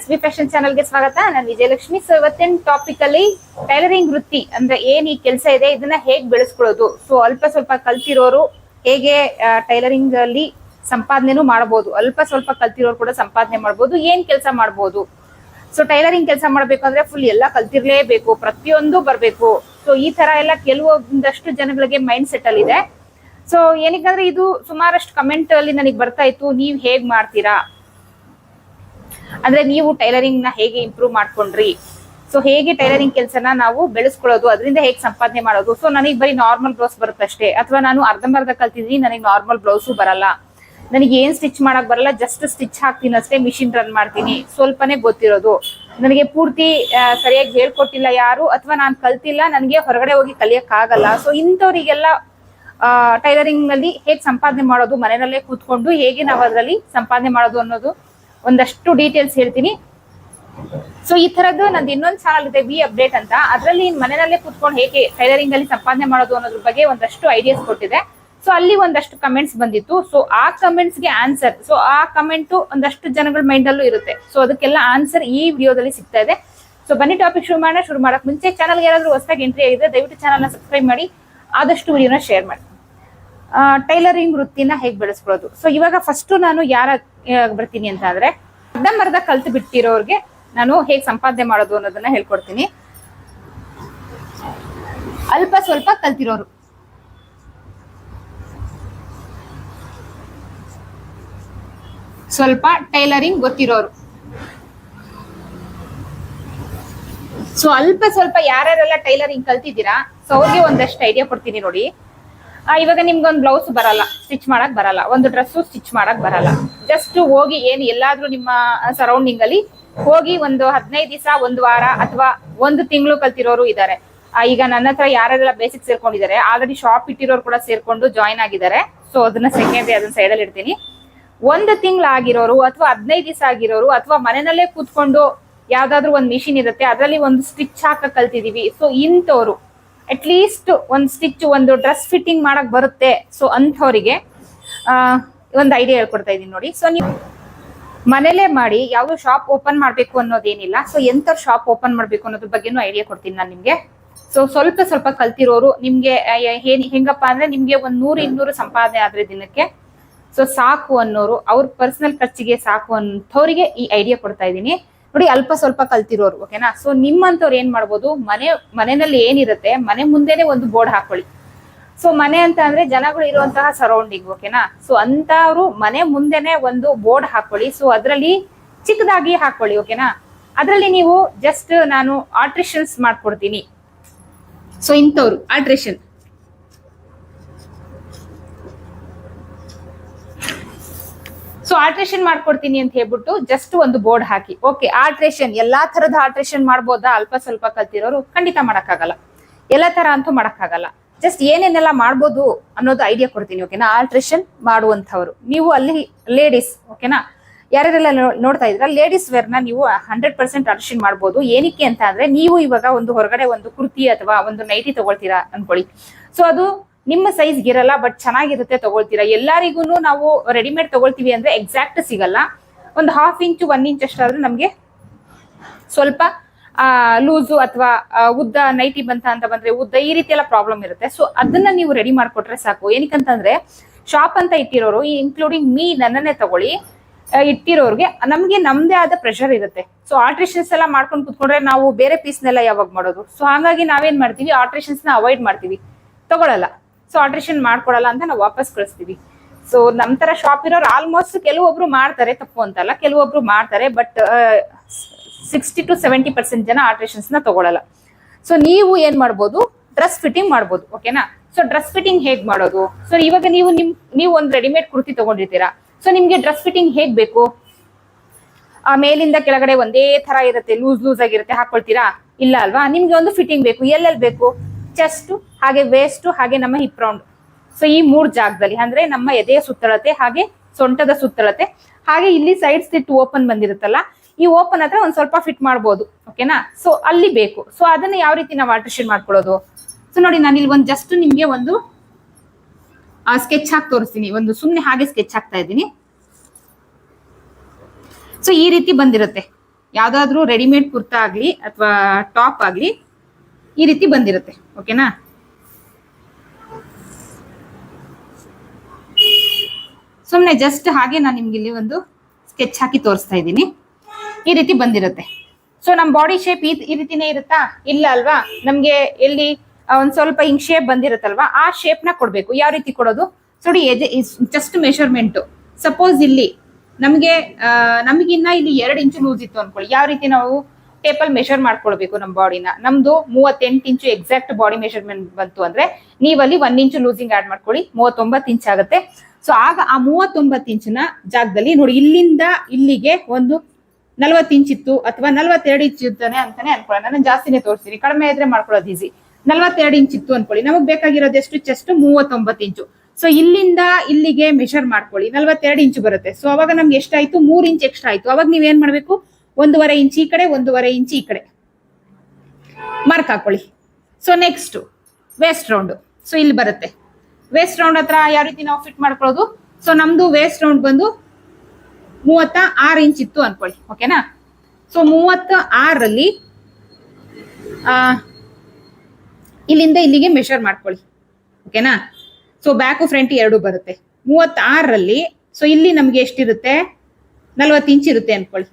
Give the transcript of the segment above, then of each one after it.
Friends V fashion ಚಾನಲ್ಗೆ ಸ್ವಾಗತ. ನಾನು ವಿಜಯಲಕ್ಷ್ಮಿ. ಸೊ ಇವತ್ತಿನ ಟಾಪಿಕ್ ಅಲ್ಲಿ ಟೈಲರಿಂಗ್ ವೃತ್ತಿ ಅಂದ್ರೆ ಏನ್ ಈ ಕೆಲಸ ಇದೆ, ಇದನ್ನ ಹೇಗ್ ಬೆಳೆಸ್ಕೊಳ್ಳೋದು? ಸೊ ಅಲ್ಪ ಸ್ವಲ್ಪ ಕಲ್ತಿರೋರು ಹೇಗೆ ಟೈಲರಿಂಗ್ ಅಲ್ಲಿ ಸಂಪಾದನೆನೂ ಮಾಡಬಹುದು ಅಲ್ಪ ಸ್ವಲ್ಪ ಕಲ್ತಿರೋರು ಕೂಡ ಸಂಪಾದನೆ ಮಾಡಬಹುದು ಏನ್ ಕೆಲಸ ಮಾಡಬಹುದು ಸೊ ಟೈಲರಿಂಗ್ ಕೆಲಸ ಮಾಡ್ಬೇಕಂದ್ರೆ ಫುಲ್ ಎಲ್ಲ ಕಲ್ತಿರ್ಲೇಬೇಕು. ಪ್ರತಿಯೊಂದು ಬರ್ಬೇಕು. ಸೊ ಈ ತರ ಎಲ್ಲ ಕೆಲವೊಂದಷ್ಟು ಜನಗಳಿಗೆ ಮೈಂಡ್ ಸೆಟ್ ಅಲ್ಲಿ ಇದೆ. ಸೊ ಏನಕ್ಕಂದ್ರೆ ಇದು ಸುಮಾರಷ್ಟು ಕಮೆಂಟ್ ಅಲ್ಲಿ ನನಗೆ ಬರ್ತಾ ಇತ್ತು. ನೀವ್ ಹೇಗ್ ಮಾಡ್ತೀರಾ? ಅಂದ್ರೆ ನೀವು ಟೈಲರಿಂಗ್ನ ಹೇಗೆ ಇಂಪ್ರೂವ್ ಮಾಡ್ಕೊಂಡ್ರಿ? ಸೊ ಹೇಗೆ ಟೈಲರಿಂಗ್ ಕೆಲಸನ ನಾವು ಬೆಳೆಸ್ಕೊಳ್ಳೋದು? ಅದರಿಂದ ಹೇಗೆ ಸಂಪಾದನೆ ಮಾಡೋದು? ಸೊ ನನಗೆ ಬರೀ ನಾರ್ಮಲ್ ಬ್ಲೌಸ್ ಬರುತ್ತಷ್ಟೇ. ಅಥವಾ ನಾನು ಅರ್ಧಂಬರ್ಧ ಕಲ್ತಿದ್ದೀನಿ, ನನಗೆ ನಾರ್ಮಲ್ ಬ್ಲೌಸು ಬರಲ್ಲ. ನನಗೆ ಏನ್ ಸ್ಟಿಚ್ ಮಾಡಕ್ ಬರಲ್ಲ ಜಸ್ಟ್ ಸ್ಟಿಚ್ ಹಾಕ್ತೀನಿ ಅಷ್ಟೇ ಮಿಷಿನ್ ರನ್ ಮಾಡ್ತೀನಿ. ಸ್ವಲ್ಪನೇ ಗೊತ್ತಿರೋದು. ನನಗೆ ಪೂರ್ತಿ ಸರಿಯಾಗಿ ಹೇಳ್ಕೊಟ್ಟಿಲ್ಲ ಯಾರು, ಅಥವಾ ನಾನು ಕಲ್ತಿಲ್ಲ, ನನಗೆ ಹೊರಗಡೆ ಹೋಗಿ ಕಲಿಯಕ್ ಆಗಲ್ಲ ಸೊ ಇಂಥವರಿಗೆಲ್ಲ ಟೈಲರಿಂಗ್ನಲ್ಲಿ ಹೇಗೆ ಸಂಪಾದನೆ ಮಾಡೋದು, ಮನೆಯಲ್ಲೇ ಕೂತ್ಕೊಂಡು ಹೇಗೆ ನಾವು ಅದರಲ್ಲಿ ಸಂಪಾದನೆ ಮಾಡೋದು ಅನ್ನೋದು ಒಂದಷ್ಟು ಡೀಟೇಲ್ಸ್ ಹೇಳ್ತೀನಿ. ಸೊ ಈ ತರದ್ದು ನಂದು ಇನ್ನೊಂದು ಚಾನಲ್ ಇದೆ ವಿ ಅಪ್ಡೇಟ್ ಅಂತ. ಅದರಲ್ಲಿ ಮನೆಯಲ್ಲೇ ಕುತ್ಕೊಂಡು ಹೇಗೆ ಟೈಲರಿಂಗ್ ಅಲ್ಲಿ ಸಂಪಾದನೆ ಮಾಡೋದು ಅನ್ನೋದ್ರ ಬಗ್ಗೆ ಒಂದಷ್ಟು ಐಡಿಯಾಸ್ ಕೊಟ್ಟಿದೆ. ಸೊ ಅಲ್ಲಿ ಒಂದಷ್ಟು ಕಮೆಂಟ್ಸ್ ಬಂದಿತ್ತು. ಸೊ ಆ ಕಮೆಂಟ್ಸ್ಗೆ ಆನ್ಸರ್ ಸೊ ಆ ಕಮೆಂಟ್ ಒಂದಷ್ಟು ಜನಗಳ ಮೈಂಡ್ ಅಲ್ಲೂ ಇರುತ್ತೆ. ಸೊ ಅದಕ್ಕೆಲ್ಲ ಆನ್ಸರ್ ಈ ವಿಡಿಯೋದಲ್ಲಿ ಸಿಗ್ತಾ ಇದೆ. ಸೊ ಬನ್ನಿ ಟಾಪಿಕ್ ಶುರು ಮಾಡೋಣ. ಶುರು ಮಾಡಕ್ ಮುಂಚೆ ಚಾನಲ್ಗೆ ಯಾರಾದ್ರೂ ಹೊಸದಾಗಿ ಎಂಟ್ರಿ ಆಗಿದೆ ದಯವಿಟ್ಟು ಚಾನಲ್ನ ಸಬ್ಸ್ಕ್ರೈಬ್ ಮಾಡಿ. ಆದಷ್ಟು ವಿಡಿಯೋನ ಶೇರ್ ಮಾಡಿ. ಟೈಲರಿಂಗ್ ವೃತ್ತಿನ ಹೇಗೆ ಬೆಳೆಸ್ಕೊಳ್ಳೋದು? ಸೊ ಇವಾಗ ಫಸ್ಟ್ ನಾನು ಯಾರ ಬರ್ತೀನಿ ಅಂತ ಅಂದ್ರೆ ಅರ್ಧಂಬರ್ಧ ಕಲ್ತು ಬಿಟ್ಟಿರೋರ್ಗೆ ನಾನು ಹೇಗೆ ಸಂಪಾದನೆ ಮಾಡೋದು ಅನ್ನೋದನ್ನ ಹೇಳ್ಕೊಡ್ತೀನಿ. ಅಲ್ಪ ಸ್ವಲ್ಪ ಕಲ್ತಿರೋರು. ಸ್ವಲ್ಪ ಟೈಲರಿಂಗ್ ಗೊತ್ತಿರೋರು. ಸೊ ಅಲ್ಪ ಸ್ವಲ್ಪ ಯಾರ್ಯಾರೆಲ್ಲ ಟೈಲರಿಂಗ್ ಕಲ್ತಿದ್ದೀರಾ, ಸೊ ಅವ್ರಿಗೆ ಒಂದಷ್ಟು ಐಡಿಯಾ ಕೊಡ್ತೀನಿ ನೋಡಿ. ಇವಾಗ ನಿಮ್ಗೊಂದು ಬ್ಲೌಸ್ ಬರಲ್ಲ ಸ್ಟಿಚ್ ಮಾಡಕ್ ಬರಲ್ಲ, ಒಂದು ಡ್ರೆಸ್ಸು ಸ್ಟಿಚ್ ಮಾಡಕ್ ಬರಲ್ಲ. ಜಸ್ಟ್ ಹೋಗಿ ಏನು ಎಲ್ಲಾದ್ರೂ ನಿಮ್ಮ ಸರೌಂಡಿಂಗ್ ಅಲ್ಲಿ ಹೋಗಿ ಒಂದು ಹದಿನೈದು ದಿವಸ, ಒಂದು ವಾರ ಅಥವಾ ಒಂದು ತಿಂಗಳು ಕಲ್ತಿರೋರು ಇದ್ದಾರೆ ಈಗ ನನ್ನ ಹತ್ರ ಯಾರೆಲ್ಲ ಬೇಸಿಕ್ ಸೇರ್ಕೊಂಡಿದ್ದಾರೆ ಆಲ್ರೆಡಿ ಶಾಪ್ ಇಟ್ಟಿರೋರು ಕೂಡ ಸೇರ್ಕೊಂಡು ಜಾಯಿನ್ ಆಗಿದ್ದಾರೆ ಸೊ ಅದನ್ನ ಸೆಕೆಂಡ್ರಿ ಅದನ್ನ ಸೈಡಲ್ಲಿ ಇಡ್ತೀನಿ. ಒಂದು ತಿಂಗಳಾಗಿರೋರು ಅಥವಾ ಹದಿನೈದು ದಿವಸ ಆಗಿರೋರು ಅಥವಾ ಮನೆಯಲ್ಲೇ ಕೂತ್ಕೊಂಡು ಯಾವ್ದಾದ್ರು ಒಂದು ಮಿಷಿನ್ ಇರುತ್ತೆ, ಅದರಲ್ಲಿ ಒಂದು ಸ್ಟಿಚ್ ಹಾಕ ಕಲ್ತಿದೀವಿ. ಸೊ ಇಂಥವ್ರು ಅಟ್ ಲೀಸ್ಟ್ ಒಂದು ಸ್ಟಿಚ್ ಒಂದು ಡ್ರೆಸ್ ಫಿಟ್ಟಿಂಗ್ ಮಾಡಕ್ ಬರುತ್ತೆ. ಸೊ ಅಂಥವ್ರಿಗೆ ಒಂದು ಐಡಿಯಾ ಹೇಳ್ಕೊಡ್ತಾ ಇದೀನಿ ನೋಡಿ. ಸೊ ನೀವು ಮನೇಲೇ ಮಾಡಿ, ಯಾವ್ದು ಶಾಪ್ ಓಪನ್ ಮಾಡ್ಬೇಕು ಅನ್ನೋದೇನಿಲ್ಲ. ಸೊ ಎಂಥವ್ರು ಶಾಪ್ ಓಪನ್ ಮಾಡ್ಬೇಕು ಅನ್ನೋದ್ರ ಬಗ್ಗೆನೂ ಐಡಿಯಾ ಕೊಡ್ತೀನಿ ನಾನು ನಿಮ್ಗೆ. ಸೊ ಸ್ವಲ್ಪ ಸ್ವಲ್ಪ ಕಲ್ತಿರೋರು ನಿಮ್ಗೆ ಏನ್, ಹೆಂಗಪ್ಪ ಅಂದ್ರೆ ನಿಮ್ಗೆ ಒಂದ್ ನೂರು ಇನ್ನೂರು ಸಂಪಾದನೆ ಆದ್ರೆ ದಿನಕ್ಕೆ. ಸೊ ಸಾಕು ಅನ್ನೋರು, ಅವ್ರ ಪರ್ಸನಲ್ ಖರ್ಚಿಗೆ ಸಾಕು ಅಂಥವ್ರಿಗೆ ಈ ಐಡಿಯಾ ಕೊಡ್ತಾ ಇದ್ದೀನಿ. ನೋಡಿ ಅಲ್ಪ ಸ್ವಲ್ಪ ಕಲ್ತಿರೋರು ಓಕೆನಾ ಸೊ ನಿಮ್ಮಂತವ್ರು ಏನ್ ಮಾಡ್ಬೋದು, ಮನೆ ಮನೆಯಲ್ಲಿ ಏನಿರುತ್ತೆ, ಮನೆ ಮುಂದೆನೆ ಒಂದು ಬೋರ್ಡ್ ಹಾಕೊಳ್ಳಿ. ಸೊ ಮನೆ ಅಂತ ಅಂದ್ರೆ ಜನಗಳು ಇರುವಂತಹ ಸರೌಂಡಿಂಗ್ ಓಕೆನಾ ಸೊ ಅಂತವ್ರು ಮನೆ ಮುಂದೆನೆ ಒಂದು ಬೋರ್ಡ್ ಹಾಕೊಳ್ಳಿ. ಸೊ ಅದರಲ್ಲಿ ಚಿಕ್ಕದಾಗಿ ಹಾಕೊಳ್ಳಿ ಓಕೆನಾ ಅದರಲ್ಲಿ ನೀವು ಜಸ್ಟ್ ನಾನು ಆಲ್ಟ್ರೇಷನ್ಸ್ ಮಾಡ್ಕೊಡ್ತೀನಿ. ಸೊ ಇಂಥವ್ರು ಆಲ್ಟ್ರೇಷನ್ ಸೊ ಆಲ್ಟ್ರೇಷನ್ ಮಾಡ್ಕೊಡ್ತೀನಿ ಅಂತ ಹೇಳ್ಬಿಟ್ಟು ಜಸ್ಟ್ ಒಂದು ಬೋರ್ಡ್ ಹಾಕಿ. ಓಕೆ ಆಲ್ಟ್ರೇಷನ್ ಎಲ್ಲಾ ತರದ ಆಲ್ಟ್ರೇಷನ್ ಮಾಡ್ಬೋದಾ? ಅಲ್ಪ ಸ್ವಲ್ಪ ಕಲ್ತಿರೋರು ಖಂಡಿತ ಮಾಡಕ್ಕಾಗಲ್ಲ. ಎಲ್ಲ ತರ ಅಂತೂ ಮಾಡಕ್ಕಾಗಲ್ಲ. ಜಸ್ಟ್ ಏನೇನೆಲ್ಲ ಮಾಡ್ಬೋದು ಅನ್ನೋದು ಐಡಿಯಾ ಕೊಡ್ತೀನಿ ಓಕೆನಾ ಆಲ್ಟ್ರೇಷನ್ ಮಾಡುವಂಥವ್ರು. ನೀವು ಅಲ್ಲಿ ಲೇಡೀಸ್ ಓಕೆನಾ ಯಾರ್ಯಾರೆಲ್ಲ ನೋ- ನೋಡ್ತಾ ಇದ್ರ ಲೇಡೀಸ್ ವೇರ್ನ ನೀವು ಹಂಡ್ರೆಡ್ ಪರ್ಸೆಂಟ್ ಆಲ್ಟ್ರೇಷನ್ ಮಾಡ್ಬೋದು. ಏನಕ್ಕೆ ಅಂತ ಅಂದ್ರೆ ನೀವು ಇವಾಗ ಒಂದು ಹೊರಗಡೆ ಒಂದು ಕುರ್ತಿ ಅಥವಾ ಒಂದು ನೈಟಿ ತಗೊಳ್ತೀರಾ ಅನ್ಕೊಳ್ಳಿ. ಸೊ ಅದು ನಿಮ್ಮ ಸೈಜ್ ಇರಲ್ಲ ಬಟ್ ಚೆನ್ನಾಗಿರುತ್ತೆ ತಗೊಳ್ತೀರಾ? ಎಲ್ಲರಿಗೂ ನಾವು ರೆಡಿಮೇಡ್ ತಗೊಳ್ತೀವಿ ಅಂದ್ರೆ ಎಕ್ಸಾಕ್ಟ್ ಸಿಗಲ್ಲ. ಒಂದು ಹಾಫ್ ಇಂಚು ಒನ್ ಇಂಚ್ ಅಷ್ಟಾದ್ರೆ ನಮಗೆ ಸ್ವಲ್ಪ ಲೂಸು ಅಥವಾ ಉದ್ದ ನೈಟಿ ಬಂತ ಅಂತ ಬಂದ್ರೆ ಉದ್ದ ಈ ರೀತಿ ಎಲ್ಲ ಪ್ರಾಬ್ಲಮ್ ಇರುತ್ತೆ. ಸೊ ಅದನ್ನ ನೀವು ರೆಡಿ ಮಾಡಿಕೊಟ್ರೆ ಸಾಕು. ಏನಕ್ಕಂತಂದ್ರೆ ಶಾಪ್ ಅಂತ ಇಟ್ಟಿರೋರು ಇನ್ಕ್ಲೂಡಿಂಗ್ ಮೀ ನನ್ನನ್ನೇ ತಗೊಳ್ಳಿ ಇಟ್ಟಿರೋರ್ಗೆ ನಮ್ಗೆ ನಮ್ದೇ ಆದ ಪ್ರೆಷರ್ ಇರುತ್ತೆ. ಸೊ ಆಲ್ಟ್ರೇಷನ್ಸ್ ಎಲ್ಲ ಮಾಡ್ಕೊಂಡು ಕುತ್ಕೊಂಡ್ರೆ ನಾವು ಬೇರೆ ಪೀಸ್ನೆಲ್ಲ ಯಾವಾಗ ಮಾಡೋದು? ಸೊ ಹಾಗಾಗಿ ನಾವೇನ್ ಮಾಡ್ತೀವಿ? ಆಲ್ಟ್ರೇಷನ್ಸ್ನ ಅವಾಯ್ಡ್ ಮಾಡ್ತೀವಿ. ತಗೊಳಲ್ಲ. ಸೊ ಆಲ್ಟ್ರೇಷನ್ ಮಾಡ್ಕೊಡಲ್ಲ ಅಂತ ನಾವು ವಾಪಸ್ ಕಳಿಸ್ತೀವಿ. ಸೊ ನಮ್ಮ ತರ ಶಾಪ್ ಇರೋರು ಆಲ್ಮೋಸ್ಟ್ ಕೆಲವೊಬ್ರು ಮಾಡ್ತಾರೆ, ತಪ್ಪು ಅಂತಲ್ಲ, ಕೆಲವೊಬ್ರು ಮಾಡ್ತಾರೆ but sixty to seventy percent ಜನ ಆಲ್ಟ್ರೇಷನ್ಸ್ನ ತಗೊಳಲ್ಲ. ಸೊ ನೀವು ಏನ್ ಮಾಡ್ಬೋದು ಡ್ರೆಸ್ ಫಿಟ್ಟಿಂಗ್ ಮಾಡ್ಬೋದು ಓಕೆನಾ ಸೊ ಡ್ರೆಸ್ ಫಿಟ್ಟಿಂಗ್ ಹೇಗ್ ಮಾಡೋದು? ಸೊ ಇವಾಗ ನೀವು ನಿಮ್, ನೀವು ಒಂದು ರೆಡಿಮೇಡ್ ಕುರ್ತಿ ತಗೊಂಡಿರ್ತೀರಾ? ಸೊ ನಿಮ್ಗೆ ಡ್ರೆಸ್ ಫಿಟ್ಟಿಂಗ್ ಹೇಗ್ ಬೇಕು? ಆ, ಮೇಲಿಂದ ಕೆಳಗಡೆ ಒಂದೇ ತರ ಇರುತ್ತೆ, ಲೂಸ್ ಲೂಸ್ ಆಗಿರುತ್ತೆ, ಹಾಕೊಳ್ತೀರಾ? ಇಲ್ಲ ಅಲ್ವಾ? ನಿಮ್ಗೆ ಒಂದು ಫಿಟ್ಟಿಂಗ್ ಬೇಕು, ಎಲ್ಲೆಲ್ಲಿ ಬೇಕು? ಚೆಸ್ಟ್ ಹಾಗೆ ವೇಸ್ಟ್ ಹಾಗೆ ನಮ್ಮ ಹಿಪ್ ರೌಂಡ್ ಸೊ ಈ ಮೂರ್ ಜಾಗದಲ್ಲಿ, ಅಂದ್ರೆ ನಮ್ಮ ಎದೆಯ ಸುತ್ತಳತೆ, ಹಾಗೆ ಸೊಂಟದ ಸುತ್ತಳತೆ. ಹಾಗೆ ಇಲ್ಲಿ ಸೈಡ್ ಸ್ಲಿಟ್ ಓಪನ್ ಬಂದಿರುತ್ತಲ್ಲ, ಈ ಓಪನ್ ಹತ್ರ ಒಂದ್ ಸ್ವಲ್ಪ ಫಿಟ್ ಮಾಡ್ಬೋದು ಓಕೆನಾ ಸೊ ಅಲ್ಲಿ ಬೇಕು. ಸೊ ಅದನ್ನ ಯಾವ ರೀತಿ ನಾವು ಆಲ್ಟ್ರೇಷನ್ ಮಾಡ್ಕೊಳ್ಳೋದು? ಸೊ ನೋಡಿ, ನಾನು ಇಲ್ಲಿ ಒಂದು ಜಸ್ಟ್ ನಿಮ್ಗೆ ಒಂದು ಸ್ಕೆಚ್ ಹಾಕಿ ತೋರಿಸ್ತೀನಿ. ಒಂದು ಸುಮ್ಮನೆ ಹಾಗೆ ಸ್ಕೆಚ್ ಹಾಕ್ತಾ ಇದ್ದೀನಿ. ಸೊ ಈ ರೀತಿ ಬಂದಿರುತ್ತೆ. ಯಾವ್ದಾದ್ರು ರೆಡಿಮೇಡ್ ಕುರ್ತಾ ಆಗ್ಲಿ, ಅಥವಾ ಟಾಪ್ ಆಗ್ಲಿ ಈ ರೀತಿ ಬಂದಿರುತ್ತೆ ಓಕೆನಾ ಸುಮ್ಮನೆ ಜಸ್ಟ್ ಹಾಗೆ ನಾನು ನಿಮ್ಗೆ ಇಲ್ಲಿ ಒಂದು ಸ್ಕೆಚ್ ಹಾಕಿ ತೋರಿಸ್ತಾ ಇದ್ದೀನಿ. ಈ ರೀತಿ ಬಂದಿರುತ್ತೆ. ಸೊ ನಮ್ಮ ಬಾಡಿ ಶೇಪ್ ಈ ರೀತಿನೇ ಇರುತ್ತಾ? ಇಲ್ಲ ಅಲ್ವಾ? ನಮ್ಗೆ ಎಲ್ಲಿ ಒಂದ್ ಸ್ವಲ್ಪ ಹಿಂಗ್ ಶೇಪ್ ಬಂದಿರುತ್ತಲ್ವಾ? ಆ ಶೇಪ್ನ ಕೊಡ್ಬೇಕು. ಯಾವ ರೀತಿ ಕೊಡೋದು? ನೋಡಿ ಜಸ್ಟ್ ಮೆಷರ್ಮೆಂಟ್ ಸಪೋಸ್ ಇಲ್ಲಿ ನಮ್ಗೆ ಆ, ನಮಗಿನ್ನ ಇಲ್ಲಿ ಎರಡು ಇಂಚು ಲೂಸ್ ಇತ್ತು ಅನ್ಕೊಳ್ಳಿ. ಯಾವ ರೀತಿ ನಾವು ಟೇಪಲ್ ಮೆಷರ್ ಮಾಡ್ಕೊಳ್ಬೇಕು ನಮ್ಮ ಬಾಡಿನ ನಮ್ದು ಮೂವತ್ತೆಂಟು ಇಂಚು ಎಕ್ಸಾಕ್ಟ್ ಬಾಡಿ ಮೆಷರ್ಮೆಂಟ್ ಬಂತು ಅಂದ್ರೆ ನೀವಲ್ಲಿ ಒಂದ್ ಇಂಚು ಲೂಸಿಂಗ್ ಆಡ್ ಮಾಡ್ಕೊಳ್ಳಿ, ಮೂವತ್ತೊಂಬತ್ತು ಇಂಚ್ ಆಗುತ್ತೆ. ಸೊ ಆಗ ಆ ಮೂವತ್ತೊಂಬತ್ತು ಇಂಚಿನ ಜಾಗದಲ್ಲಿ ನೋಡಿ, ಇಲ್ಲಿಂದ ಇಲ್ಲಿಗೆ ಒಂದು ನಲ್ವತ್ತು ಇಂಚ್ ಇತ್ತು ಅಥವಾ ನಲ್ವತ್ತೆರಡು ಇಂಚ್ ಇರ್ತಾನೆ ಅಂತಾನೆ ಅನ್ಕೊಳ್ಳೋಣ. ನಾನು ಜಾಸ್ತಿನೇ ತೋರಿಸ್ತೀನಿ. ಕಡಿಮೆ ಇದ್ರೆ ಮಾಡ್ಕೊಳ್ಳೋದು ಈಸಿ ನಲ್ವತ್ತೆರಡು ಇಂಚ್ ಇತ್ತು ಅನ್ಕೊಳ್ಳಿ. ನಮಗ್ ಬೇಕಾಗಿರೋದು ಎಷ್ಟು? ಚೆಸ್ಟ್ ಮೂವತ್ತೊಂಬತ್ತು ಇಂಚು. ಸೊ ಇಲ್ಲಿಂದ ಇಲ್ಲಿಗೆ ಮೆಷರ್ ಮಾಡ್ಕೊಳ್ಳಿ. ನಲ್ವತ್ತೆರಡು ಇಂಚು ಬರುತ್ತೆ. ಸೊ ಅವಾಗ ನಮ್ಗೆ ಎಷ್ಟಾಯ್ತು? ಮೂರ್ ಇಂಚ್ ಎಕ್ಸ್ಟ್ರಾ ಆಯ್ತು. ಅವಾಗ ನೀವ್ ಏನ್ ಮಾಡ್ಬೇಕು? ಒಂದೂವರೆ ಇಂಚ್ ಈ ಕಡೆ, ಒಂದೂವರೆ ಇಂಚ್ ಈ ಕಡೆ. ಮಾರ್ಕ್ ಹಾಕೊಳ್ಳಿ. So next waist round so ಇಲ್ಲಿ ಬರುತ್ತೆ. ವೇಸ್ಟ್ ರೌಂಡ್ ಹತ್ರ ಯಾವ ರೀತಿ ನಾವು ಫಿಟ್ ಮಾಡ್ಕೊಳ್ಳೋದು? ಸೊ ನಮ್ದು ವೇಸ್ಟ್ ರೌಂಡ್ ಬಂದು ಮೂವತ್ತ ಆರು ಇಂಚ್ ಇತ್ತು ಅನ್ಕೊಳ್ಳಿ. ಓಕೆನಾ ಸೊ ಮೂವತ್ತ ಆರಲ್ಲಿ ಇಲ್ಲಿಂದ ಇಲ್ಲಿಗೆ ಮೆಷರ್ ಮಾಡ್ಕೊಳ್ಳಿ. ಓಕೆನಾ ಸೊ ಬ್ಯಾಕು ಫ್ರಂಟ್ ಎರಡು ಬರುತ್ತೆ. ಮೂವತ್ತಾರರಲ್ಲಿ ಸೊ ಇಲ್ಲಿ ನಮ್ಗೆ ಎಷ್ಟಿರುತ್ತೆ? ನಲ್ವತ್ತು ಇಂಚ್ ಇರುತ್ತೆ ಅನ್ಕೊಳ್ಳಿ.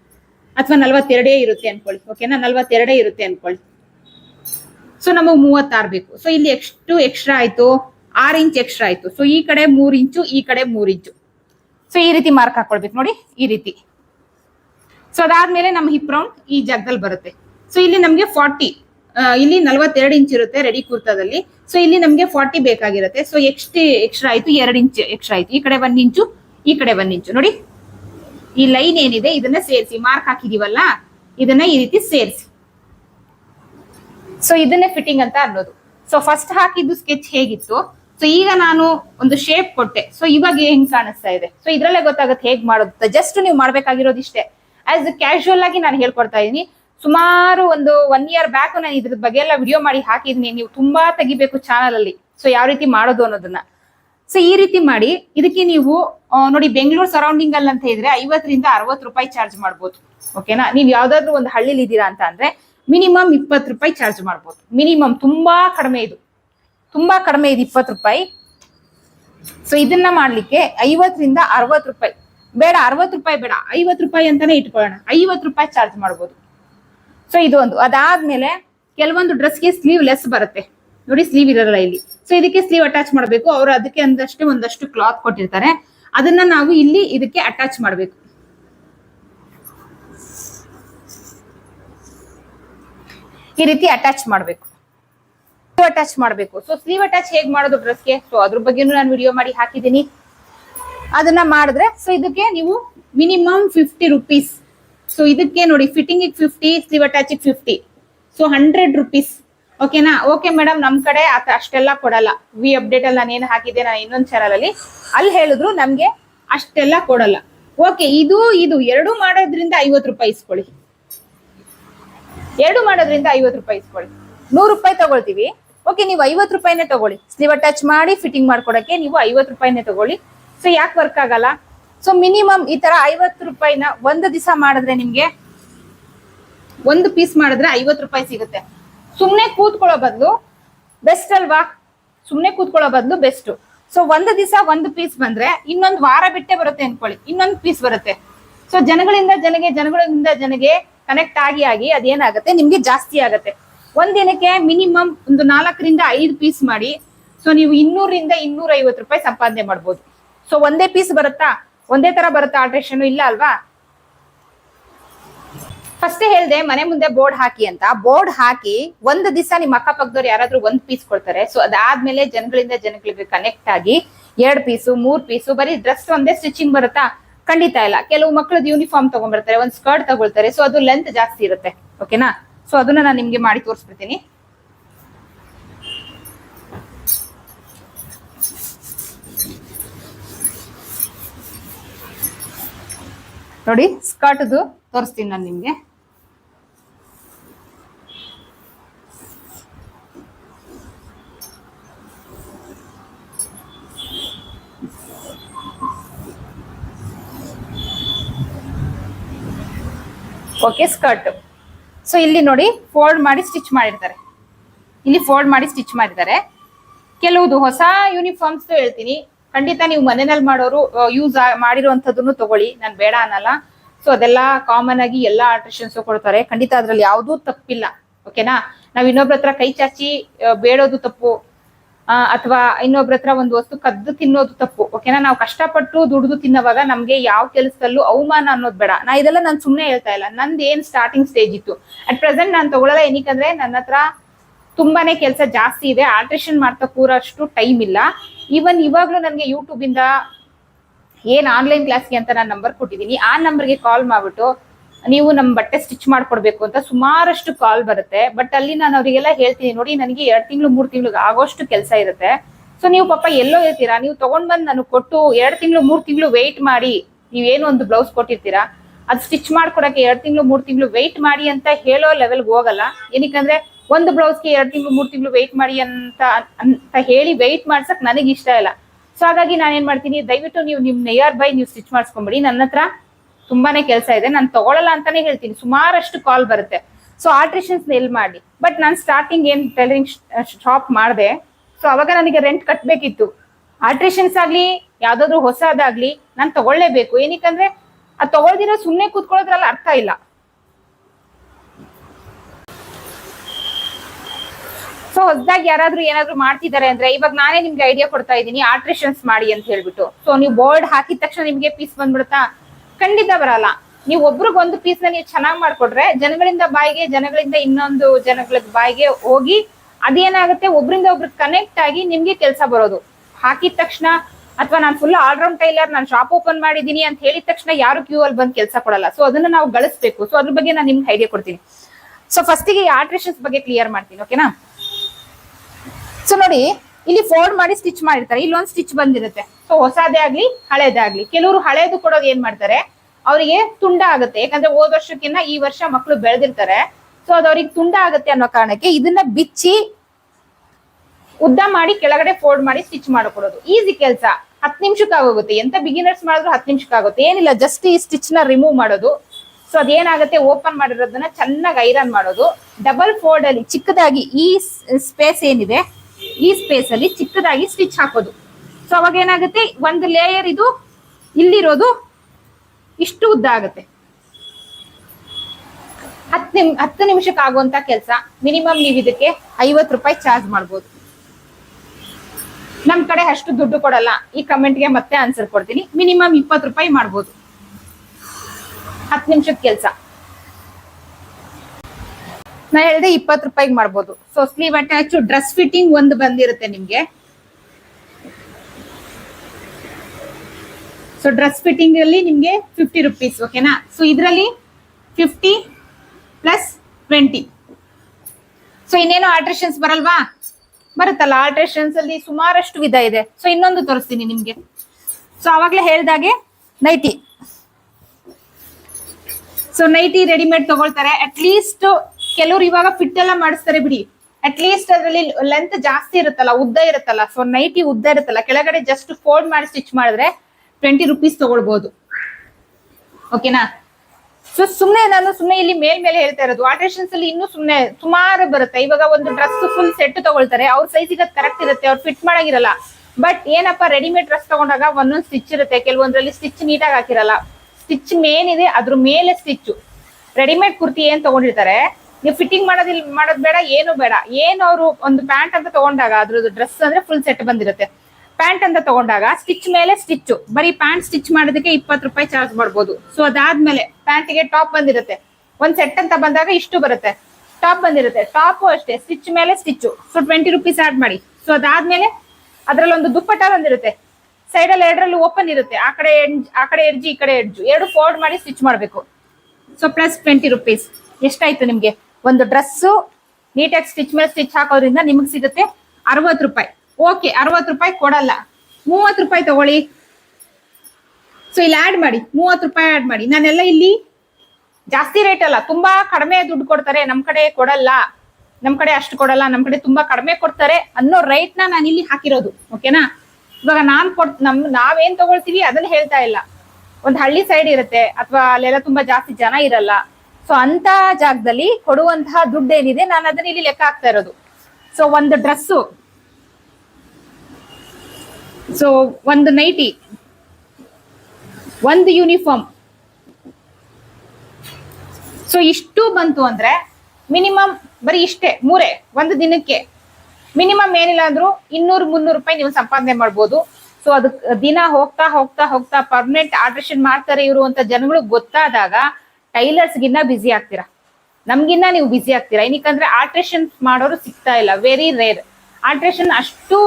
ಅಥವಾ ನಲ್ವತ್ತೆರಡೇ ಇರುತ್ತೆ ಅನ್ಕೊಳ್ಳಿ ಓಕೆನಾ ನಲ್ವತ್ತೆರಡೇ ಇರುತ್ತೆ ಅನ್ಕೊಳ್ಳಿ. ಸೊ ನಮಗೆ ಮೂವತ್ತಾರು ಬೇಕು. ಸೊ ಇಲ್ಲಿ ಎಷ್ಟು ಎಕ್ಸ್ಟ್ರಾ ಆಯ್ತು? ಆರು ಇಂಚ್ ಎಕ್ಸ್ಟ್ರಾ ಆಯ್ತು. ಸೊ ಈ ಕಡೆ ಮೂರ್ ಇಂಚು ಈ ಕಡೆ ಮೂರ್ ಇಂಚು ಸೊ ಈ ರೀತಿ ಮಾರ್ಕ್ ಹಾಕೊಳ್ಬೇಕು ನೋಡಿ, ಈ ರೀತಿ. ಸೊ ಅದಾದ್ಮೇಲೆ ನಮ್ಮ ಹಿಪ್ ರೌಂಡ್ ಈ ಜಾಗದಲ್ಲಿ ಬರುತ್ತೆ. ಸೊ ಇಲ್ಲಿ ನಮಗೆ ಫಾರ್ಟಿ ಇಲ್ಲಿ ನಲ್ವತ್ತೆರಡು ಇಂಚ್ ಇರುತ್ತೆ ರೆಡಿ ಕುರ್ತಾದಲ್ಲಿ. ಸೊ ಇಲ್ಲಿ ನಮಗೆ ಫಾರ್ಟಿ ಬೇಕಾಗಿರುತ್ತೆ. ಸೊ ಎಕ್ಸ್ಟ್ ಎಕ್ಸ್ಟ್ರಾ ಆಯ್ತು, ಎರಡು ಇಂಚ್ ಎಕ್ಸ್ಟ್ರಾ ಆಯ್ತು. ಈ ಕಡೆ ಒಂದ್ ಇಂಚು ಈ ಕಡೆ ಒಂದ್ ಇಂಚು ನೋಡಿ ಈ ಲೈನ್ ಏನಿದೆ, ಇದನ್ನ ಸೇರಿಸಿ. ಮಾರ್ಕ್ ಹಾಕಿದೀವಲ್ಲ, ಇದನ್ನ ಈ ರೀತಿ ಸೇರಿಸಿ. ಸೊ ಇದನ್ನೇ ಫಿಟ್ಟಿಂಗ್ ಅಂತ ಅನ್ನೋದು. ಸೊ ಫಸ್ಟ್ ಹಾಕಿದ್ದು ಸ್ಕೆಚ್ ಹೇಗಿತ್ತು? ಸೊ ಈಗ ನಾನು ಒಂದು ಶೇಪ್ ಕೊಟ್ಟೆ. ಸೊ ಇವಾಗ ಹೆಂಗ್ ಕಾಣಿಸ್ತಾ ಇದೆ? ಸೊ ಇದ್ರಲ್ಲೇ ಗೊತ್ತಾಗುತ್ತೆ ಹೇಗ್ ಮಾಡೋದು. ಜಸ್ಟ್ ನೀವು ಮಾಡ್ಬೇಕಾಗಿರೋದು ಇಷ್ಟೇ ಆಸ್ ಕ್ಯಾಶುವಲ್ ಆಗಿ ನಾನು ಹೇಳ್ಕೊಡ್ತಾ ಇದೀನಿ. ಸುಮಾರು ಒಂದು ಒನ್ ಇಯರ್ ಬ್ಯಾಕ್ ನಾನು ಇದ್ರ ಬಗ್ಗೆ ಎಲ್ಲ ವಿಡಿಯೋ ಮಾಡಿ ಹಾಕಿದೀನಿ. ನೀವು ತುಂಬಾ ತೆಗಿಬೇಕು ಚಾನಲ್ ಅಲ್ಲಿ. ಸೊ ಯಾವ ರೀತಿ ಮಾಡೋದು ಅನ್ನೋದನ್ನ. ಸೊ ಈ ರೀತಿ ಮಾಡಿ ಇದಕ್ಕೆ ನೀವು ನೋಡಿ ಬೆಂಗಳೂರು ಸರೌಂಡಿಂಗ್ ಅಲ್ಲಿ ಅಂತ ಇದ್ರೆ ಐವತ್ತರಿಂದ ಅರವತ್ತು ರೂಪಾಯಿ ಚಾರ್ಜ್ ಮಾಡ್ಬೋದು. ಓಕೆನಾ ನೀವು ಯಾವ್ದಾದ್ರು ಒಂದು ಹಳ್ಳಿಲಿ ಇದ್ದೀರಾ ಅಂತ ಅಂದ್ರೆ ಮಿನಿಮಮ್ ಇಪ್ಪತ್ತು ರೂಪಾಯಿ ಚಾರ್ಜ್ ಮಾಡ್ಬೋದು. ಮಿನಿಮಮ್ ತುಂಬಾ ಕಡಿಮೆ ಇದು. ತುಂಬಾ ಕಡಿಮೆ ಇದು ಇಪ್ಪತ್ತು ರೂಪಾಯಿ. ಸೊ ಇದನ್ನ ಮಾಡ್ಲಿಕ್ಕೆ ಐವತ್ತರಿಂದ ಅರವತ್ತು ರೂಪಾಯಿ. ಬೇಡ, ಅರವತ್ತು ರೂಪಾಯಿ ಬೇಡ. ಐವತ್ತು ರೂಪಾಯಿ ಅಂತಾನೆ ಇಟ್ಕೊಳ್ಳೋಣ. ಐವತ್ತು ರೂಪಾಯಿ ಚಾರ್ಜ್ ಮಾಡ್ಬೋದು. ಸೊ ಇದೊಂದು ಅದಾದ್ಮೇಲೆ ಕೆಲವೊಂದು ಡ್ರೆಸ್ಗೆ ಸ್ಲೀವ್ ಲೆಸ್ ಬರುತ್ತೆ. ನೋಡಿ ಸ್ಲೀವ್ ಇರಲ್ಲ ಇಲ್ಲಿ. ಸೊ ಇದಕ್ಕೆ ಸ್ಲೀವ್ ಅಟ್ಯಾಚ್ ಮಾಡಬೇಕು. ಅವರು ಅದಕ್ಕೆ ಅಂದಷ್ಟು ಒಂದಷ್ಟು ಕ್ಲಾತ್ ಕೊಟ್ಟಿರ್ತಾರೆ. ಅದನ್ನ ನಾವು ಇಲ್ಲಿ ಇದಕ್ಕೆ ಅಟ್ಯಾಚ್ ಮಾಡಬೇಕು. ಈ ರೀತಿ ಅಟ್ಯಾಚ್ ಮಾಡಬೇಕು. ಅಟ್ಯಾಚ್ ಮಾಡಬೇಕು. ಸೊ ಸ್ಲೀವ್ ಅಟ್ಯಾಚ್ ಹೇಗೆ ಮಾಡೋದು ಡ್ರೆಸ್ಗೆ ಸೊ ಅದ್ರ ಬಗ್ಗೆನೂ ನಾನು ವಿಡಿಯೋ ಮಾಡಿ ಹಾಕಿದ್ದೀನಿ. ಅದನ್ನ ಮಾಡಿದ್ರೆ ಸೊ ಇದಕ್ಕೆ ನೀವು ಮಿನಿಮಮ್ ಫಿಫ್ಟಿ ರುಪೀಸ್ ಸೊ ಇದಕ್ಕೆ ನೋಡಿ fitting fifty sleeve attach fifty so hundred rupees ಓಕೆನಾ ಓಕೆ ಮೇಡಮ್ ನಮ್ ಕಡೆ ಅಷ್ಟೆಲ್ಲ ಕೊಡಲ್ಲ. ವಿ ಅಪ್ಡೇಟ್ ಅಲ್ಲಿ ನಾನು ಏನು ಹಾಕಿದ್ದೆ ನಾನು ಇನ್ನೊಂದು ಚಾನಲ್ ಅಲ್ಲಿ ಅಲ್ಲಿ ಹೇಳಿದ್ರು ನಮ್ಗೆ ಅಷ್ಟೆಲ್ಲ ಕೊಡಲ್ಲ. ಓಕೆ ಇದು ಇದು ಎರಡು ಮಾಡೋದ್ರಿಂದ ಐವತ್ತು ರೂಪಾಯಿ ಇಸ್ಕೊಳ್ಳಿ. ಎರಡು ಮಾಡೋದ್ರಿಂದ ಐವತ್ತು ರೂಪಾಯಿ ಇಸ್ಕೊಳ್ಳಿ. ನೂರು ರೂಪಾಯಿ ತಗೊಳ್ತೀವಿ. ಓಕೆ ನೀವು ಐವತ್ತು ರೂಪಾಯಿನೇ ತಗೊಳ್ಳಿ. ಸ್ಲೀವ್ ಟಚ್ ಮಾಡಿ ಫಿಟ್ಟಿಂಗ್ ಮಾಡ್ಕೊಡಕ್ಕೆ ನೀವು ಐವತ್ತು ರೂಪಾಯಿನೇ ತಗೊಳ್ಳಿ. ಸೊ ಯಾಕೆ ವರ್ಕ್ ಆಗಲ್ಲ? ಸೊ ಮಿನಿಮಮ್ ಈ ತರ ಐವತ್ತು ರೂಪಾಯಿನ ಒಂದು ದಿವಸ ಮಾಡಿದ್ರೆ ನಿಮ್ಗೆ ಒಂದು ಪೀಸ್ ಮಾಡಿದ್ರೆ ಐವತ್ತು ರೂಪಾಯಿ ಸಿಗುತ್ತೆ. ಸುಮ್ನೆ ಕೂತ್ಕೊಳ್ಳೋ ಬದಲು ಬೆಸ್ಟ್ ಅಲ್ವಾ? ಸುಮ್ಮನೆ ಕೂತ್ಕೊಳ್ಳೋ ಬದಲು ಬೆಸ್ಟ್ ಸೊ ಒಂದು ದಿವಸ ಒಂದು ಪೀಸ್ ಬಂದ್ರೆ ಇನ್ನೊಂದು ವಾರ ಬಿಟ್ಟೆ ಬರುತ್ತೆ ಅನ್ಕೊಳ್ಳಿ. ಇನ್ನೊಂದು ಪೀಸ್ ಬರುತ್ತೆ. ಸೊ ಜನಗಳಿಂದ ಜನಗೆ ಜನಗಳಿಂದ ಜನಗೆ ಕನೆಕ್ಟ್ ಆಗಿ ಆಗಿ ಅದೇನಾಗುತ್ತೆ? ನಿಮ್ಗೆ ಜಾಸ್ತಿ ಆಗುತ್ತೆ. ಒಂದಿನಕ್ಕೆ ದಿನಕ್ಕೆ ಮಿನಿಮಮ್ ಒಂದು ನಾಲ್ಕರಿಂದ ಐದು ಪೀಸ್ ಮಾಡಿ ಸೊ ನೀವು ಇನ್ನೂರಿಂದ ಇನ್ನೂರ ಐವತ್ತು ರೂಪಾಯಿ ಸಂಪಾದನೆ ಮಾಡ್ಬೋದು. ಸೊ ಒಂದೇ ಪೀಸ್ ಬರುತ್ತಾ? ಒಂದೇ ತರ ಬರುತ್ತಾ ಆಲ್ಟ್ರೇಷನ್ ಇಲ್ಲ ಅಲ್ವಾ? ಫಸ್ಟ್ ಹೇಳ್ದೆ, ಮನೆ ಮುಂದೆ ಬೋರ್ಡ್ ಹಾಕಿ ಅಂತ. ಬೋರ್ಡ್ ಹಾಕಿ ಒಂದು ದಿವಸ ನಿಮ್ಮ ಅಕ್ಕಪಕ್ಕದವ್ರು ಯಾರಾದ್ರೂ ಒಂದ್ ಪೀಸ್ ಕೊಡ್ತಾರೆ. ಸೊ ಅದಾದ್ಮೇಲೆ ಜನಗಳಿಂದ ಜನಗಳಿಗೆ ಕನೆಕ್ಟ್ ಆಗಿ ಎರಡ್ ಪೀಸು ಮೂರ್ ಪೀಸು ಬರೀ ಡ್ರೆಸ್ ಒಂದೇ ಸ್ಟಿಚಿಂಗ್ ಬರುತ್ತಾ? ಖಂಡಿತ ಇಲ್ಲ. ಕೆಲವು ಮಕ್ಕಳದ್ದು ಯೂನಿಫಾರ್ಮ್ ತಗೊಂಡ್ಬರ್ತಾರೆ, ಒಂದ್ ಸ್ಕರ್ಟ್ ತಗೊಳ್ತಾರೆ. ಸೊ ಅದು ಲೆಂತ್ ಜಾಸ್ತಿ ಇರುತ್ತೆ. ಓಕೆನಾ ಸೊ ಅದನ್ನ ನಾನು ನಿಮ್ಗೆ ಮಾಡಿ ತೋರಿಸ್ಬಿಡ್ತೀನಿ. ನೋಡಿ ಸ್ಕರ್ಟ್ದು ತೋರಿಸ್ತೀನಿ ನಾನು ನಿಮ್ಗೆ. ಓಕೆ ಸ್ಕರ್ಟ್ ಸೊ ಇಲ್ಲಿ ನೋಡಿ ಫೋಲ್ಡ್ ಮಾಡಿ ಸ್ಟಿಚ್ ಮಾಡಿರ್ತಾರೆ. ಇಲ್ಲಿ ಫೋಲ್ಡ್ ಮಾಡಿ ಸ್ಟಿಚ್ ಮಾಡಿದ್ದಾರೆ. ಕೆಲವುದು ಹೊಸ ಯೂನಿಫಾರ್ಮ್ಸ್ ಹೇಳ್ತೀನಿ. ಖಂಡಿತ ನೀವು ಮನೆಯಲ್ಲಿ ಮಾಡೋರು ಯೂಸ್ ಮಾಡಿರುವಂತದನ್ನು ತಗೊಳ್ಳಿ. ನಾನು ಬೇಡ ಅನ್ನಲ್ಲ. ಸೊ ಅದೆಲ್ಲ ಕಾಮನ್ ಆಗಿ ಎಲ್ಲ ಆಲ್ಟ್ರೇಷನ್ಸ್ ಕೊಡ್ತಾರೆ. ಖಂಡಿತ ಅದ್ರಲ್ಲಿ ಯಾವುದೂ ತಪ್ಪಿಲ್ಲ. ಓಕೆನಾ ನಾವ್ ಇನ್ನೊಬ್ರ ಹತ್ರ ಕೈ ಚಾಚಿ ಬೇಡೋದು ತಪ್ಪು. ಅಥವಾ ಇನ್ನೊಬ್ರ ಹತ್ರ ಒಂದು ವಸ್ತು ಕದ್ದು ತಿನ್ನೋದು ತಪ್ಪು ಓಕೆನಾ ನಾವು ಕಷ್ಟಪಟ್ಟು ದುಡಿದು ತಿನ್ನೋವಾಗ ನಮ್ಗೆ ಯಾವ ಕೆಲಸದಲ್ಲೂ ಅವಮಾನ ಅನ್ನೋದು ಬೇಡ. ನಾ ಇದೆಲ್ಲ ನಾನು ಸುಮ್ಮನೆ ಹೇಳ್ತಾ ಇಲ್ಲ. ನಂದು ಏನ್ ಸ್ಟಾರ್ಟಿಂಗ್ ಸ್ಟೇಜ್ ಇತ್ತು? ಅಟ್ ಪ್ರೆಸೆಂಟ್ ನಾನು ತಗೊಳ್ಳಲ್ಲ ಏನಕ್ಕಂದ್ರೆ ನನ್ನ ಹತ್ರ ತುಂಬಾನೇ ಕೆಲಸ ಜಾಸ್ತಿ ಇದೆ. ಆಲ್ಟ್ರೇಷನ್ ಮಾಡ್ತಾ ಕೂರಷ್ಟು ಟೈಮ್ ಇಲ್ಲ. ಈವನ್ ಇವಾಗ್ಲೂ ನನಗೆ ಯೂಟ್ಯೂಬ್ ಇಂದ ಏನ್ ಆನ್ಲೈನ್ ಕ್ಲಾಸ್ಗೆ ಅಂತ ನಾನು ನಂಬರ್ ಕೊಟ್ಟಿದ್ದೀನಿ ಆ ನಂಬರ್ಗೆ ಕಾಲ್ ಮಾಡ್ಬಿಟ್ಟು ನೀವು ನಮ್ಮ ಬಟ್ಟೆ ಸ್ಟಿಚ್ ಮಾಡ್ಕೊಡ್ಬೇಕು ಅಂತ ಸುಮಾರಷ್ಟು ಕಾಲ್ ಬರುತ್ತೆ. ಬಟ್ ಅಲ್ಲಿ ನಾನು ಅವರಿಗೆಲ್ಲ ಹೇಳ್ತೀನಿ, ನೋಡಿ, ನನಗೆ ಎರಡು ತಿಂಗಳು, ಮೂರು ತಿಂಗಳು ಆಗೋಷ್ಟು ಕೆಲಸ ಇರುತ್ತೆ. ಸೊ ನೀವು ಪಾಪ ಎಲ್ಲೋ ಇರ್ತೀರಾ ನೀವು ತಗೊಂಡ್ ಬಂದು ನನಗೆ ಕೊಟ್ಟು ಎರಡು ತಿಂಗಳು, ಮೂರು ತಿಂಗಳು ವೆಯ್ಟ್ ಮಾಡಿ. ನೀವೇನು ಒಂದು ಬ್ಲೌಸ್ ಕೊಟ್ಟಿರ್ತೀರಾ? ಅದು ಸ್ಟಿಚ್ ಮಾಡ್ಕೊಡಕ್ಕೆ ಎರಡು ತಿಂಗಳು, ಮೂರು ತಿಂಗಳು ವೆಯ್ಟ್ ಮಾಡಿ ಅಂತ ಹೇಳೋ ಲೆವೆಲ್ಗೆ ಹೋಗಲ್ಲ. ಏನಕ್ಕಂದ್ರೆ ಒಂದು ಬ್ಲೌಸ್ಗೆ ಎರಡು ತಿಂಗಳು, ಮೂರು ತಿಂಗಳು ವೆಯ್ಟ್ ಮಾಡಿ ಅಂತ ಅಂತ ಹೇಳಿ ವೆಯ್ಟ್ ಮಾಡ್ಸಕ್ ನನಗೆ ಇಷ್ಟ ಇಲ್ಲ. ಸೊ ಹಾಗಾಗಿ ನಾನು ಏನ್ ಮಾಡ್ತೀನಿ, ದಯವಿಟ್ಟು ನೀವು ನಿಮ್ ನಿಯರ್ ಬೈ ನೀವು ಸ್ಟಿಚ್ ಮಾಡಿಸ್ಕೊಂಬಿಡಿ. ನನ್ನ ಹತ್ರ ತುಂಬಾನೇ ಕೆಲಸ ಇದೆ. ನಾನು ತಗೊಳ್ಳಲ್ಲ ಅಂತಾನೆ ಹೇಳ್ತೀನಿ. ಸುಮಾರಷ್ಟು ಕಾಲ್ ಬರುತ್ತೆ. ಸೊ ಆಲ್ಟ್ರೇಷನ್ಸ್ ಎಲ್ಲಿ ಮಾಡಿ. ಬಟ್ ನಾನು ಸ್ಟಾರ್ಟಿಂಗ್ ಏನ್ ಟೈಲರಿಂಗ್ ಶಾಪ್ ಮಾಡಿದೆ. ಸೊ ಅವಾಗ ನನಗೆ ರೆಂಟ್ ಕಟ್ಟಬೇಕಿತ್ತು ಆಲ್ಟ್ರೇಷನ್ಸ್ ಆಗ್ಲಿ, ಯಾವ್ದಾದ್ರು ಹೊಸದಾಗ್ಲಿ ನಾನು ತಗೊಳ್ಳೇಬೇಕು. ಏನಕ್ಕಂದ್ರೆ ಅದು ತಗೊಳ್ದಿರೋ ಸುಮ್ಮನೆ ಕೂತ್ಕೊಳ್ಳೋದ್ರಲ್ಲಿ ಅರ್ಥ ಇಲ್ಲ. ಸೊ ಹೊಸದಾಗಿ ಯಾರಾದ್ರೂ ಏನಾದ್ರು ಮಾಡ್ತಿದ್ದಾರೆ ಅಂದ್ರೆ, ಇವಾಗ ನಾನೇ ನಿಮ್ಗೆ ಐಡಿಯಾ ಕೊಡ್ತಾ ಇದ್ದೀನಿ. ಆಲ್ಟ್ರೇಷನ್ಸ್ ಮಾಡಿ ಅಂತ ಹೇಳ್ಬಿಟ್ಟು. ಸೊ ನೀವು ಬೋರ್ಡ್ ಹಾಕಿದ ತಕ್ಷಣ ನಿಮ್ಗೆ ಪೀಸ್ ಬಂದ್ಬಿಡುತ್ತಾ? ಖಂಡಿತ ಬರಲ್ಲ. ನೀವು ಒಬ್ರಿಗೆ ಒಂದು ಪೀಸ್ ನೀವು ಚೆನ್ನಾಗಿ ಮಾಡ್ಕೊಟ್ರೆ ಜನಗಳಿಂದ ಬಾಯಿಗೆ, ಜನಗಳಿಂದ ಇನ್ನೊಂದು ಜನಗಳ ಬಾಯಿಗೆ ಹೋಗಿ ಅದೇನಾಗುತ್ತೆ? ಒಬ್ರಿಂದ ಒಬ್ರು ಕನೆಕ್ಟ್ ಆಗಿ ನಿಮ್ಗೆ ಕೆಲಸ ಬರೋದು. ಹಾಕಿದ ತಕ್ಷಣ ಅಥವಾ ನಾನು ಫುಲ್ ಆಲ್ರೌಂಡ್ ಟೈಲರ್ ನಾನು ಶಾಪ್ ಓಪನ್ ಮಾಡಿದೀನಿ ಅಂತ ಹೇಳಿದ ತಕ್ಷಣ ಯಾರು ಕ್ಯೂ ಅಲ್ಲಿ ಬಂದು ಕೆಲಸ ಕೊಡಲ್ಲ. ಸೊ ಅದನ್ನ ನಾವು ಗಳಿಸ್ಬೇಕು. ಸೊ ಅದ್ರ ಬಗ್ಗೆ ನಾನು ನಿಮ್ಗೆ ಐಡಿಯಾ ಕೊಡ್ತೀನಿ. ಸೊ ಫಸ್ಟಿಗೆ ಆಲ್ಟ್ರೇಷನ್ಸ್ ಬಗ್ಗೆ ಕ್ಲಿಯರ್ ಮಾಡ್ತೀನಿ ಓಕೆನಾ ಸೊ ನೋಡಿ, ಇಲ್ಲಿ ಫೋಲ್ಡ್ ಮಾಡಿ ಸ್ಟಿಚ್ ಮಾಡಿರ್ತಾರೆ. ಇಲ್ಲೊಂದು ಸ್ಟಿಚ್ ಬಂದಿರುತ್ತೆ. ಸೊ ಹೊಸದೇ ಆಗ್ಲಿ ಹಳೇದಾಗ್ಲಿ ಕೆಲವರು ಹಳೇದು ಕೊಡೋದು ಏನ್ ಮಾಡ್ತಾರೆ? ಅವರಿಗೆ ತುಂಡ ಆಗುತ್ತೆ. ಯಾಕಂದ್ರೆ ಹೋದ ವರ್ಷಕ್ಕಿಂತ ಈ ವರ್ಷ ಮಕ್ಕಳು ಬೆಳೆದಿರ್ತಾರೆ. ಸೊ ಅದು ಅವ್ರಿಗೆ ತುಂಡ ಆಗುತ್ತೆ ಅನ್ನೋ ಕಾರಣಕ್ಕೆ ಇದನ್ನ ಬಿಚ್ಚಿ ಉದ್ದ ಮಾಡಿ ಕೆಳಗಡೆ ಫೋಲ್ಡ್ ಮಾಡಿ ಸ್ಟಿಚ್ ಮಾಡಿಕೊಡೋದು. ಈಸಿ ಕೆಲಸ. ಹತ್ತು ನಿಮಿಷಕ್ಕೆ ಆಗೋಗುತ್ತೆ. ಎಂತ ಬಿಗಿನರ್ಸ್ ಮಾಡಿದ್ರು ಹತ್ತು ನಿಮಿಷಕ್ಕೆ ಆಗುತ್ತೆ ಏನಿಲ್ಲ ಜಸ್ಟ್ ಈ ಸ್ಟಿಚ್ನ ರಿಮೂವ್ ಮಾಡೋದು. ಸೊ ಅದೇನಾಗುತ್ತೆ? ಓಪನ್ ಮಾಡಿರೋದನ್ನ ಚೆನ್ನಾಗಿ ಐರನ್ ಮಾಡೋದು. ಡಬಲ್ ಫೋಲ್ಡ್ ಅಲ್ಲಿ ಚಿಕ್ಕದಾಗಿ ಈ ಸ್ಪೇಸ್ ಏನಿದೆ? ಈ ಸ್ಪೇಸ್ ಅಲ್ಲಿ ಚಿಕ್ಕದಾಗಿ ಸ್ಟಿಚ್ ಹಾಕೋದು. ಸೊ ಅವಾಗ ಏನಾಗುತ್ತೆ? ಒಂದು ಲೇಯರ್ ಇದು ಇಲ್ಲಿರೋದು ಇಷ್ಟು ಉದ್ದ ಆಗುತ್ತೆ. ಹತ್ತು ನಿಮ್, ಹತ್ತು ನಿಮಿಷಕ್ಕೆ ಆಗುವಂತ ಕೆಲಸ. ಮಿನಿಮಮ್ ನೀವು ಇದಕ್ಕೆ ಐವತ್ತು ರೂಪಾಯಿ ಚಾರ್ಜ್ ಮಾಡ್ಬೋದು. ನಮ್ ಕಡೆ ಅಷ್ಟು ದುಡ್ಡು ಕೊಡಲ್ಲ. ಈ ಕಮೆಂಟ್ಗೆ ಮತ್ತೆ ಆನ್ಸರ್ ಕೊಡ್ತೀನಿ. ಮಿನಿಮಮ್ ಇಪ್ಪತ್ತು ರೂಪಾಯಿ ಮಾಡ್ಬೋದು. ಹತ್ತು ನಿಮಿಷದ ಕೆಲಸ. ನಾ ಹೇಳಿದೆ ಇಪ್ಪತ್ತು ರೂಪಾಯಿಗೆ ಮಾಡ್ಬೋದು. So sleeve attach dress fitting ಒಂದು ಬಂದಿರುತ್ತೆ ನಿಮ್ಗೆ. ಸೊ ಡ್ರೆಸ್ ಫಿಟ್ಟಿಂಗ್ ಅಲ್ಲಿ ನಿಮ್ಗೆ ಫಿಫ್ಟಿ ರುಪೀಸ್ ಓಕೆನಾ ಸೊ ಇದರಲ್ಲಿ ಫಿಫ್ಟಿ ಪ್ಲಸ್ ಟ್ವೆಂಟಿ ಸೊ ಇನ್ನೇನು ಆಲ್ಟ್ರೇಷನ್ಸ್ ಬರಲ್ವಾ? ಬರುತ್ತಲ್ಲ ಆಲ್ಟ್ರೇಷನ್ಸ್ ಅಲ್ಲಿ ಸುಮಾರಷ್ಟು ವಿಧ ಇದೆ. ಸೊ ಇನ್ನೊಂದು ತೋರಿಸ್ತೀನಿ ನಿಮ್ಗೆ. ಸೊ ಅವಾಗ್ಲೇ ಹೇಳ್ದಾಗೆ ನೈಟಿ. ಸೊ ನೈಟಿ ರೆಡಿಮೇಡ್ ತಗೊಳ್ತಾರೆ. ಅಟ್ ಲೀಸ್ಟ್ ಕೆಲವ್ರು ಇವಾಗ ಫಿಟ್ ಎಲ್ಲ ಮಾಡಿಸ್ತಾರೆ ಬಿಡಿ. ಅಟ್ ಲೀಸ್ಟ್ ಅದರಲ್ಲಿ ಲೆಂತ್ ಜಾಸ್ತಿ ಇರುತ್ತಲ್ಲ, ಉದ್ದ ಇರುತ್ತಲ್ಲ. ಸೊ ನೈಟಿ ಉದ್ದ ಇರುತ್ತಲ್ಲ. ಕೆಳಗಡೆ ಜಸ್ಟ್ ಫೋಲ್ಡ್ ಮಾಡಿ ಸ್ಟಿಚ್ ಮಾಡಿದ್ರೆ ಟ್ವೆಂಟಿ ರುಪೀಸ್ ತಗೊಳ್ಬಹುದು ಓಕೆನಾ ಸೊ ಸುಮ್ನೆ ನಾನು ಸುಮ್ನೆ ಇಲ್ಲಿ ಮೇಲ್ ಮೇಲೆ ಹೇಳ್ತಾ ಇರೋದು. ಆಲ್ಟ್ರೇಷನ್ಸ್ ಅಲ್ಲಿ ಇನ್ನೂ ಸುಮ್ನೆ ಸುಮಾರು ಬರುತ್ತೆ. ಇವಾಗ ಒಂದು ಡ್ರೆಸ್ ಫುಲ್ ಸೆಟ್ ತಗೊಳ್ತಾರೆ. ಅವ್ರ ಸೈಜಿಗೆ ಕರೆಕ್ಟ್ ಇರುತ್ತೆ. ಅವ್ರು ಫಿಟ್ ಮಾಡಾಗಿರಲ್ಲ. ಬಟ್ ಏನಪ್ಪ ರೆಡಿಮೇಡ್ ಡ್ರೆಸ್ ತಗೊಂಡಾಗ ಒಂದೊಂದು ಸ್ಟಿಚ್ ಇರುತ್ತೆ. ಕೆಲವೊಂದ್ರಲ್ಲಿ ಸ್ಟಿಚ್ ನೀಟಾಗಿ ಹಾಕಿರಲ್ಲ. ಸ್ಟಿಚ್ ಮೇನ್ ಇದೆ, ಅದ್ರ ಮೇಲೆ ಸ್ಟಿಚ್ ರೆಡಿಮೇಡ್ ಕುರ್ತಿ ಏನ್ ತಗೊಂಡಿರ್ತಾರೆ? ನೀವು ಫಿಟ್ಟಿಂಗ್ ಮಾಡೋದಿಲ್ಲ ಮಾಡೋದ್ ಬೇಡ, ಏನು ಬೇಡ. ಏನು ಅವರು ಒಂದು ಪ್ಯಾಂಟ್ ಅಂತ ತಗೊಂಡಾಗ ಅದ್ರದ್ದು ಡ್ರೆಸ್ ಅಂದ್ರೆ ಫುಲ್ ಸೆಟ್ ಬಂದಿರುತ್ತೆ. ಪ್ಯಾಂಟ್ ಅಂತ ತಗೊಂಡಾಗ ಸ್ಟಿಚ್ ಮೇಲೆ ಸ್ಟಿಚ್ ಬರೀ ಪ್ಯಾಂಟ್ ಸ್ಟಿಚ್ ಮಾಡೋದಕ್ಕೆ ಇಪ್ಪತ್ತು ರೂಪಾಯಿ ಚಾರ್ಜ್ ಮಾಡ್ಬೋದು. ಸೊ ಅದಾದ್ಮೇಲೆ ಪ್ಯಾಂಟಿಗೆ ಟಾಪ್ ಬಂದಿರುತ್ತೆ. ಒಂದ್ ಸೆಟ್ ಅಂತ ಬಂದಾಗ ಇಷ್ಟು ಬರುತ್ತೆ. ಟಾಪ್ ಬಂದಿರುತ್ತೆ. ಟಾಪ್ ಅಷ್ಟೇ. ಸ್ಟಿಚ್ ಮೇಲೆ stitch so twenty rupees add ಮಾಡಿ. ಸೊ ಅದಾದ್ಮೇಲೆ ಅದ್ರಲ್ಲಿ ಒಂದು ದುಪ್ಪಟ್ಟ ಬಂದಿರುತ್ತೆ. ಸೈಡ್ ಅಲ್ಲಿ ಎರಡರಲ್ಲಿ ಓಪನ್ ಇರುತ್ತೆ. ಆ ಕಡೆ ಆ ಕಡೆ ಎಡ್ಜ್ ಈ ಕಡೆ ಎಡ್ಜ್ ಎರಡು ಫೋಲ್ಡ್ ಮಾಡಿ ಸ್ಟಿಚ್ ಮಾಡಬೇಕು. ಸೊ ಪ್ಲಸ್ ಟ್ವೆಂಟಿ ರುಪೀಸ್ ಎಷ್ಟಾಯ್ತು ನಿಮ್ಗೆ? ಒಂದು ಡ್ರೆಸ್ಸು ನೀಟಾಗಿ ಸ್ಟಿಚ್ ಮೇಲೆ ಸ್ಟಿಚ್ ಹಾಕೋದ್ರಿಂದ ನಿಮಗೆ ಸಿಗುತ್ತೆ ಅರವತ್ತು ರೂಪಾಯಿ. ಓಕೆ ಅರವತ್ತು ರೂಪಾಯಿ ಕೊಡಲ್ಲ. ಮೂವತ್ತು ರೂಪಾಯಿ ತಗೊಳ್ಳಿ. ಸೊ ಇಲ್ಲಿ ಆಡ್ ಮಾಡಿ. ಮೂವತ್ತು ರೂಪಾಯಿ ಆಡ್ ಮಾಡಿ. ನಾನೆಲ್ಲ ಇಲ್ಲಿ ಜಾಸ್ತಿ ರೇಟ್ ಅಲ್ಲ, ತುಂಬಾ ಕಡಿಮೆ ದುಡ್ಡು ಕೊಡ್ತಾರೆ, ನಮ್ ಕಡೆ ಕೊಡಲ್ಲ. ನಮ್ ಕಡೆ ಅಷ್ಟು ಕೊಡಲ್ಲ, ನಮ್ ಕಡೆ ತುಂಬಾ ಕಡಿಮೆ ಕೊಡ್ತಾರೆ ಅನ್ನೋ ರೈಟ್ನ ನಾನು ಇಲ್ಲಿ ಹಾಕಿರೋದು. ಓಕೆನಾ ಇವಾಗ ನಾನ್ ಕೊಡ್, ನಮ್, ನಾವೇನ್ ತಗೊಳ್ತೀವಿ ಅದನ್ನ ಹೇಳ್ತಾ ಇಲ್ಲ. ಒಂದ್ ಹಳ್ಳಿ ಸೈಡ್ ಇರುತ್ತೆ, ಅಥವಾ ಅಲ್ಲೆಲ್ಲ ತುಂಬಾ ಜಾಸ್ತಿ ಜನ ಇರಲ್ಲ. ಸೊ ಅಂತ ಜಾಗದಲ್ಲಿ ಕೊಡುವಂತಹ ದುಡ್ಡು ಏನಿದೆ, ನಾನು ಅದನ್ನ ಇಲ್ಲಿ ಲೆಕ್ಕ ಹಾಕ್ತಾ ಇರೋದು. ಸೊ ಒಂದು ಡ್ರೆಸ್ಸು ಸೊ ಒಂದು ನೈಟಿ ಒಂದು ಯೂನಿಫಾರ್ಮ್ ಸೊ ಇಷ್ಟು ಬಂತು ಅಂದ್ರೆ ಮಿನಿಮಮ್ ಬರೀ ಇಷ್ಟೇ, ಮೂರೇ, ಒಂದು ದಿನಕ್ಕೆ. ಮಿನಿಮಮ್ ಏನಿಲ್ಲ ಅಂದ್ರೂ ಇನ್ನೂರು, ಮುನ್ನೂರು ರೂಪಾಯಿ ನೀವು ಸಂಪಾದನೆ ಮಾಡ್ಬೋದು. ಸೊ ಅದ್ ದಿನ ಹೋಗ್ತಾ ಹೋಗ್ತಾ ಹೋಗ್ತಾ ಪರ್ಮನೆಂಟ್ ಆಲ್ಟ್ರೇಷನ್ ಮಾಡ್ತಾರೆ ಇವರು ಅಂತ ಜನಗಳು ಗೊತ್ತಾದಾಗ ಟೈಲರ್ಸ್ ಗಿನ್ನ ಬ್ಯುಸಿ ಆಗ್ತೀರಾ? ನಮ್ಗಿನ್ನ ನೀವು ಬ್ಯುಸಿ ಆಗ್ತೀರಾ? ಏನಕ್ಕಂದ್ರೆ ಆಲ್ಟ್ರೇಷನ್ ಮಾಡೋರು ಸಿಗ್ತಾ ಇಲ್ಲ. ವೆರಿ ರೇರ್ ಆಲ್ಟ್ರೇಷನ್ ಅಷ್ಟು